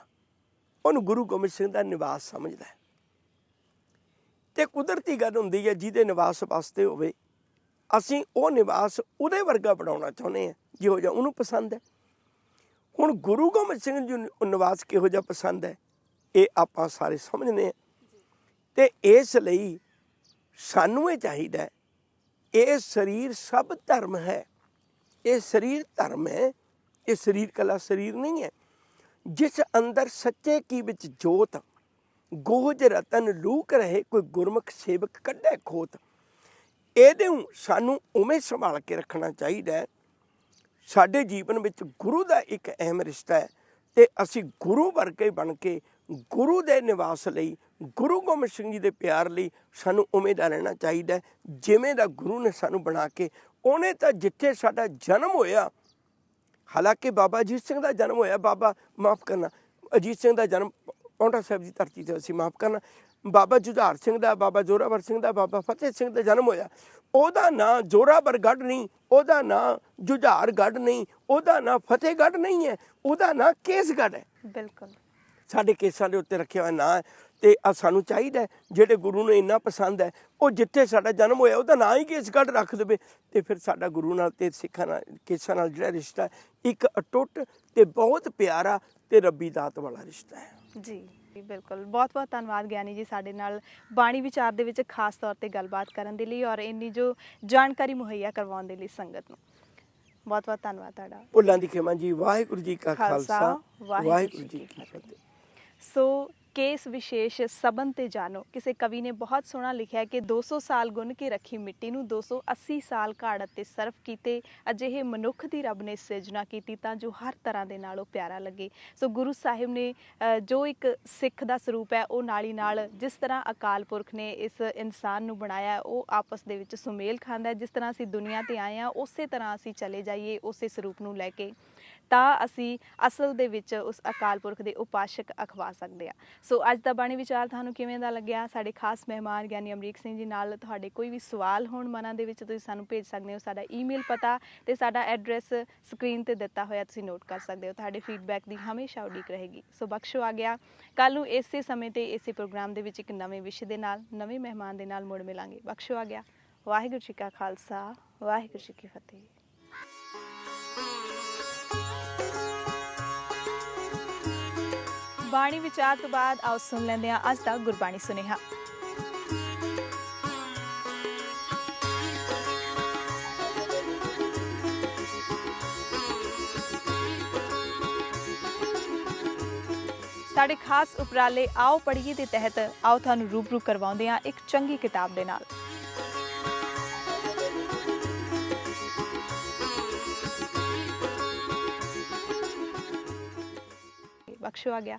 ਉਹਨੂੰ ਗੁਰੂ ਗੋਬਿੰਦ ਸਿੰਘ ਦਾ ਨਿਵਾਸ ਸਮਝਦਾ ਹੈ। ਤੇ ਕੁਦਰਤੀ ਗੱਲ ਹੁੰਦੀ ਹੈ, ਜਿਹਦੇ ਨਿਵਾਸ ਵਾਸਤੇ ਹੋਵੇ, ਅਸੀਂ ਉਹ ਨਿਵਾਸ ਉਹਦੇ ਵਰਗਾ ਬਣਾਉਣਾ ਚਾਹੁੰਦੇ ਹਾਂ, ਜਿਹੋ ਜਿਹਾ ਉਹਨੂੰ ਪਸੰਦ ਹੈ। ਹੁਣ ਗੁਰੂ ਗੋਬਿੰਦ ਸਿੰਘ ਜੀ ਨੂੰ ਨਿਵਾਸ ਕਿਹੋ ਜਿਹਾ ਪਸੰਦ ਹੈ? ਇਹ ਆਪਾਂ ਸਾਰੇ ਸਮਝਦੇ ਹਾਂ। ਤੇ ਇਸ ਲਈ ਸਾਨੂੰ ਇਹ ਚਾਹੀਦਾ ਇਹ ਸਰੀਰ ਸਭ ਧਰਮ ਹੈ। ਇਹ ਸਰੀਰ ਧਰਮ ਹੈ, ਇਹ ਸਰੀਰ ਕਲਾ ਸਰੀਰ ਨਹੀਂ ਹੈ। ਜਿਸ ਅੰਦਰ ਸੱਚੇ ਕੀ ਵਿੱਚ ਜੋਤ, ਗੋਜ ਰਤਨ ਲੂਕ ਰਹੇ, ਕੋਈ ਗੁਰਮੁਖ ਸੇਵਕ ਕੱਢੇ ਖੋਤ, ਇਹਦੇ ਸਾਨੂੰ ਉਵੇਂ ਸੰਭਾਲ ਕੇ ਰੱਖਣਾ ਚਾਹੀਦਾ ਹੈ। ਸਾਡੇ ਜੀਵਨ ਵਿੱਚ ਗੁਰੂ ਦਾ ਇੱਕ ਅਹਿਮ ਰਿਸ਼ਤਾ ਹੈ ਤੇ ਅਸੀਂ ਗੁਰੂ ਵਰਗੇ ਬਣ ਕੇ ਗੁਰੂ ਦੇ ਨਿਵਾਸ ਲਈ, ਗੁਰੂ ਗੋਬਿੰਦ ਸਿੰਘ ਜੀ ਦੇ ਪਿਆਰ ਲਈ ਸਾਨੂੰ ਉਵੇਂ ਦਾ ਰਹਿਣਾ ਚਾਹੀਦਾ ਜਿਵੇਂ ਦਾ ਗੁਰੂ ਨੇ ਸਾਨੂੰ ਬਣਾ ਕੇ, ਉਹਨੇ ਤਾਂ ਜਿੱਥੇ ਸਾਡਾ ਜਨਮ ਹੋਇਆ, ਹਾਲਾਂਕਿ ਬਾਬਾ ਅਜੀਤ ਸਿੰਘ ਦਾ ਜਨਮ ਹੋਇਆ, ਬਾਬਾ ਮਾਫ ਕਰਨਾ, ਅਜੀਤ ਸਿੰਘ ਦਾ ਜਨਮ ਪੌਂਟਾ ਸਾਹਿਬ ਦੀ ਧਰਤੀ ਤੇ ਅਸੀਂ ਮਾਫ ਕਰਨਾ, ਬਾਬਾ ਜੁਝਾਰ ਸਿੰਘ ਦਾ, ਬਾਬਾ ਜੋਰਾਵਰ ਸਿੰਘ ਦਾ, ਬਾਬਾ ਫਤਿਹ ਸਿੰਘ ਦਾ ਜਨਮ ਹੋਇਆ, ਉਹਦਾ ਨਾਂ ਜੋਰਾਵਰ ਗੜ ਨਹੀਂ, ਉਹਦਾ ਨਾਂ ਜੁਝਾਰ ਗੜ ਨਹੀਂ, ਉਹਦਾ ਨਾਂ ਫਤਿਹਗੜ ਨਹੀਂ ਹੈ, ਉਹਦਾ ਨਾਂ ਕੇਸਗੜ ਹੈ। ਬਿਲਕੁਲ। ਸਾਡੇ ਕੇਸਾਂ ਦੇ ਉੱਤੇ ਰੱਖਿਆ ਹੋਇਆ ਨਾਂ ਹੈ ਤੇ ਆ ਸਾਨੂੰ ਚਾਹੀਦਾ ਜਿਹੜੇ ਗੁਰੂ ਨੂੰ ਇੰਨਾ ਪਸੰਦ ਹੈ ਉਹ ਜਿੱਥੇ ਸਾਡਾ ਜਨਮ ਹੋਇਆ ਉਹਦਾ ਨਾਂ ਹੀ ਕੇਸਗੜ ਰੱਖ ਦੇਵੇ ਤੇ ਫਿਰ ਸਾਡਾ ਗੁਰੂ ਨਾਲ ਤੇ ਸਿੱਖਾਂ ਨਾਲ ਕੇਸਾਂ ਨਾਲ ਜਿਹੜਾ ਰਿਸ਼ਤਾ ਇੱਕ ਅਟੁੱਟ ਤੇ ਬਹੁਤ ਪਿਆਰਾ ਤੇ ਰੱਬੀ ਦਾਤ ਵਾਲਾ ਰਿਸ਼ਤਾ ਹੈ। ਜੀ ਬਿਲਕੁਲ। ਬਹੁਤ ਬਹੁਤ ਧੰਨਵਾਦ ਗਿਆਨੀ ਜੀ ਸਾਡੇ ਨਾਲ ਬਾਣੀ ਵਿਚਾਰ ਦੇ ਵਿੱਚ ਖਾਸ ਤੌਰ ਤੇ ਗੱਲਬਾਤ ਕਰਨ ਦੇ ਲਈ ਔਰ ਇੰਨੀ ਜੋ ਜਾਣਕਾਰੀ ਮੁਹੱਈਆ ਕਰਵਾਉਣ ਦੇ ਲਈ ਸੰਗਤ ਨੂੰ। ਬਹੁਤ ਬਹੁਤ ਧੰਨਵਾਦ ਤੁਹਾਡਾ। ਭੁੱਲਾਂ ਦੀ ਖਿਮਾ ਜੀ ਵਾਹਿਗੁਰੂ ਜੀ ਕਾ ਖਾਲਸਾ, ਵਾਹਿਗੁਰੂ ਜੀ ਕੀ ਫਤਿਹ। ਸੋ ਕੇਸ ਵਿਸ਼ੇਸ਼ ਸਬਨ ਤੇ ਜਾਣੋ। ਕਿਸੇ ਕਵੀ ਨੇ ਬਹੁਤ ਸੋਹਣਾ ਲਿਖਿਆ ਕਿ 200 ਸਾਲ ਗੁੰਨ ਕੇ ਰੱਖੀ ਮਿੱਟੀ ਨੂੰ 280 ਸਾਲ ਘਾੜ ਅਤੇ ਸਰਫ ਕੀਤੇ, ਅਜਿਹੇ ਮਨੁੱਖ ਦੀ ਰੱਬ ਨੇ ਸਿਰਜਣਾ ਕੀਤੀ ਤਾਂ ਜੋ ਹਰ ਤਰ੍ਹਾਂ ਦੇ ਨਾਲ ਉਹ ਪਿਆਰਾ ਲੱਗੇ। ਸੋ ਗੁਰੂ ਸਾਹਿਬ ਨੇ ਜੋ ਇੱਕ ਸਿੱਖ ਦਾ ਸਰੂਪ ਹੈ, ਉਹ ਨਾਲ ਹੀ ਨਾਲ ਜਿਸ ਤਰ੍ਹਾਂ ਅਕਾਲ ਪੁਰਖ ਨੇ ਇਸ ਇਨਸਾਨ ਨੂੰ ਬਣਾਇਆ, ਉਹ ਆਪਸ ਦੇ ਵਿੱਚ ਸੁਮੇਲ ਖਾਂਦਾ ਜਿਸ ਤਰ੍ਹਾਂ ਅਸੀਂ ਦੁਨੀਆ ਤੇ ਆਏ ਹਾਂ, ਉਸੇ ਤਰ੍ਹਾਂ ਅਸੀਂ ਚਲੇ ਜਾਈਏ, ਉਸੇ ਸਰੂਪ ਨੂੰ ਲੈ ਕੇ। ਤਾਂ ਅਸੀਂ ਅਸਲ ਦੇ ਵਿੱਚ ਉਸ ਅਕਾਲ ਪੁਰਖ ਦੇ ਉਪਾਸ਼ਕ ਅਖਵਾ ਸਕਦੇ ਆ ਸੋ ਅੱਜ ਦਾ ਬਾਣੀ ਵਿਚਾਰ ਤੁਹਾਨੂੰ ਕਿਵੇਂ ਦਾ ਲੱਗਿਆ? ਸਾਡੇ ਖਾਸ ਮਹਿਮਾਨ ਗਿਆਨੀ ਅਮਰੀਕ ਸਿੰਘ ਜੀ ਨਾਲ ਤੁਹਾਡੇ ਕੋਈ ਵੀ ਸਵਾਲ ਹੋਣ ਮਨਾਂ ਦੇ ਵਿੱਚ ਤੁਸੀਂ ਸਾਨੂੰ ਭੇਜ ਸਕਦੇ ਹੋ। ਸਾਡਾ ਈਮੇਲ ਪਤਾ ਤੇ ਸਾਡਾ ਐਡਰੈਸ ਸਕਰੀਨ ਤੇ ਦਿੱਤਾ ਹੋਇਆ ਤੁਸੀਂ ਨੋਟ ਕਰ ਸਕਦੇ ਹੋ। ਤੁਹਾਡੇ ਫੀਡਬੈਕ ਦੀ ਹਮੇਸ਼ਾ ਉਡੀਕ ਰਹੇਗੀ। ਸੋ ਬਖਸ਼ੋ ਆ ਗਿਆ। ਕੱਲ ਨੂੰ ਇਸੇ ਸਮੇਂ ਤੇ ਇਸੇ ਪ੍ਰੋਗਰਾਮ ਦੇ ਵਿੱਚ ਇੱਕ ਨਵੇਂ ਵਿਸ਼ੇ ਦੇ ਨਾਲ, ਨਵੇਂ ਮਹਿਮਾਨ ਦੇ ਨਾਲ ਮੁੜ ਮਿਲਾਂਗੇ। ਬਖਸ਼ੋ ਆ ਗਿਆ। ਵਾਹਿਗੁਰੂ ਜੀ ਕਾ ਖਾਲਸਾ, ਵਾਹਿਗੁਰੂ ਜੀ ਕੀ ਫਤਿਹ। ਬਾਣੀ ਵਿਚਾਰ ਤੋਂ ਬਾਅਦ ਆਓ ਸੁਣ ਲੈਂਦੇ ਹਾਂ ਅੱਜ ਦਾ ਗੁਰਬਾਣੀ ਸੁਨੇਹਾ। ਸਾਡੇ ਖਾਸ ਉਪਰਾਲੇ ਆਓ ਪੜ੍ਹੀਏ ਦੇ ਤਹਿਤ ਆਓ ਤੁਹਾਨੂੰ ਰੂਬਰੂ ਕਰਵਾਉਂਦੇ ਹਾਂ ਇੱਕ ਚੰਗੀ ਕਿਤਾਬ ਦੇ ਨਾਲ। ਬਖਸ਼ੋ ਆ ਗਿਆ।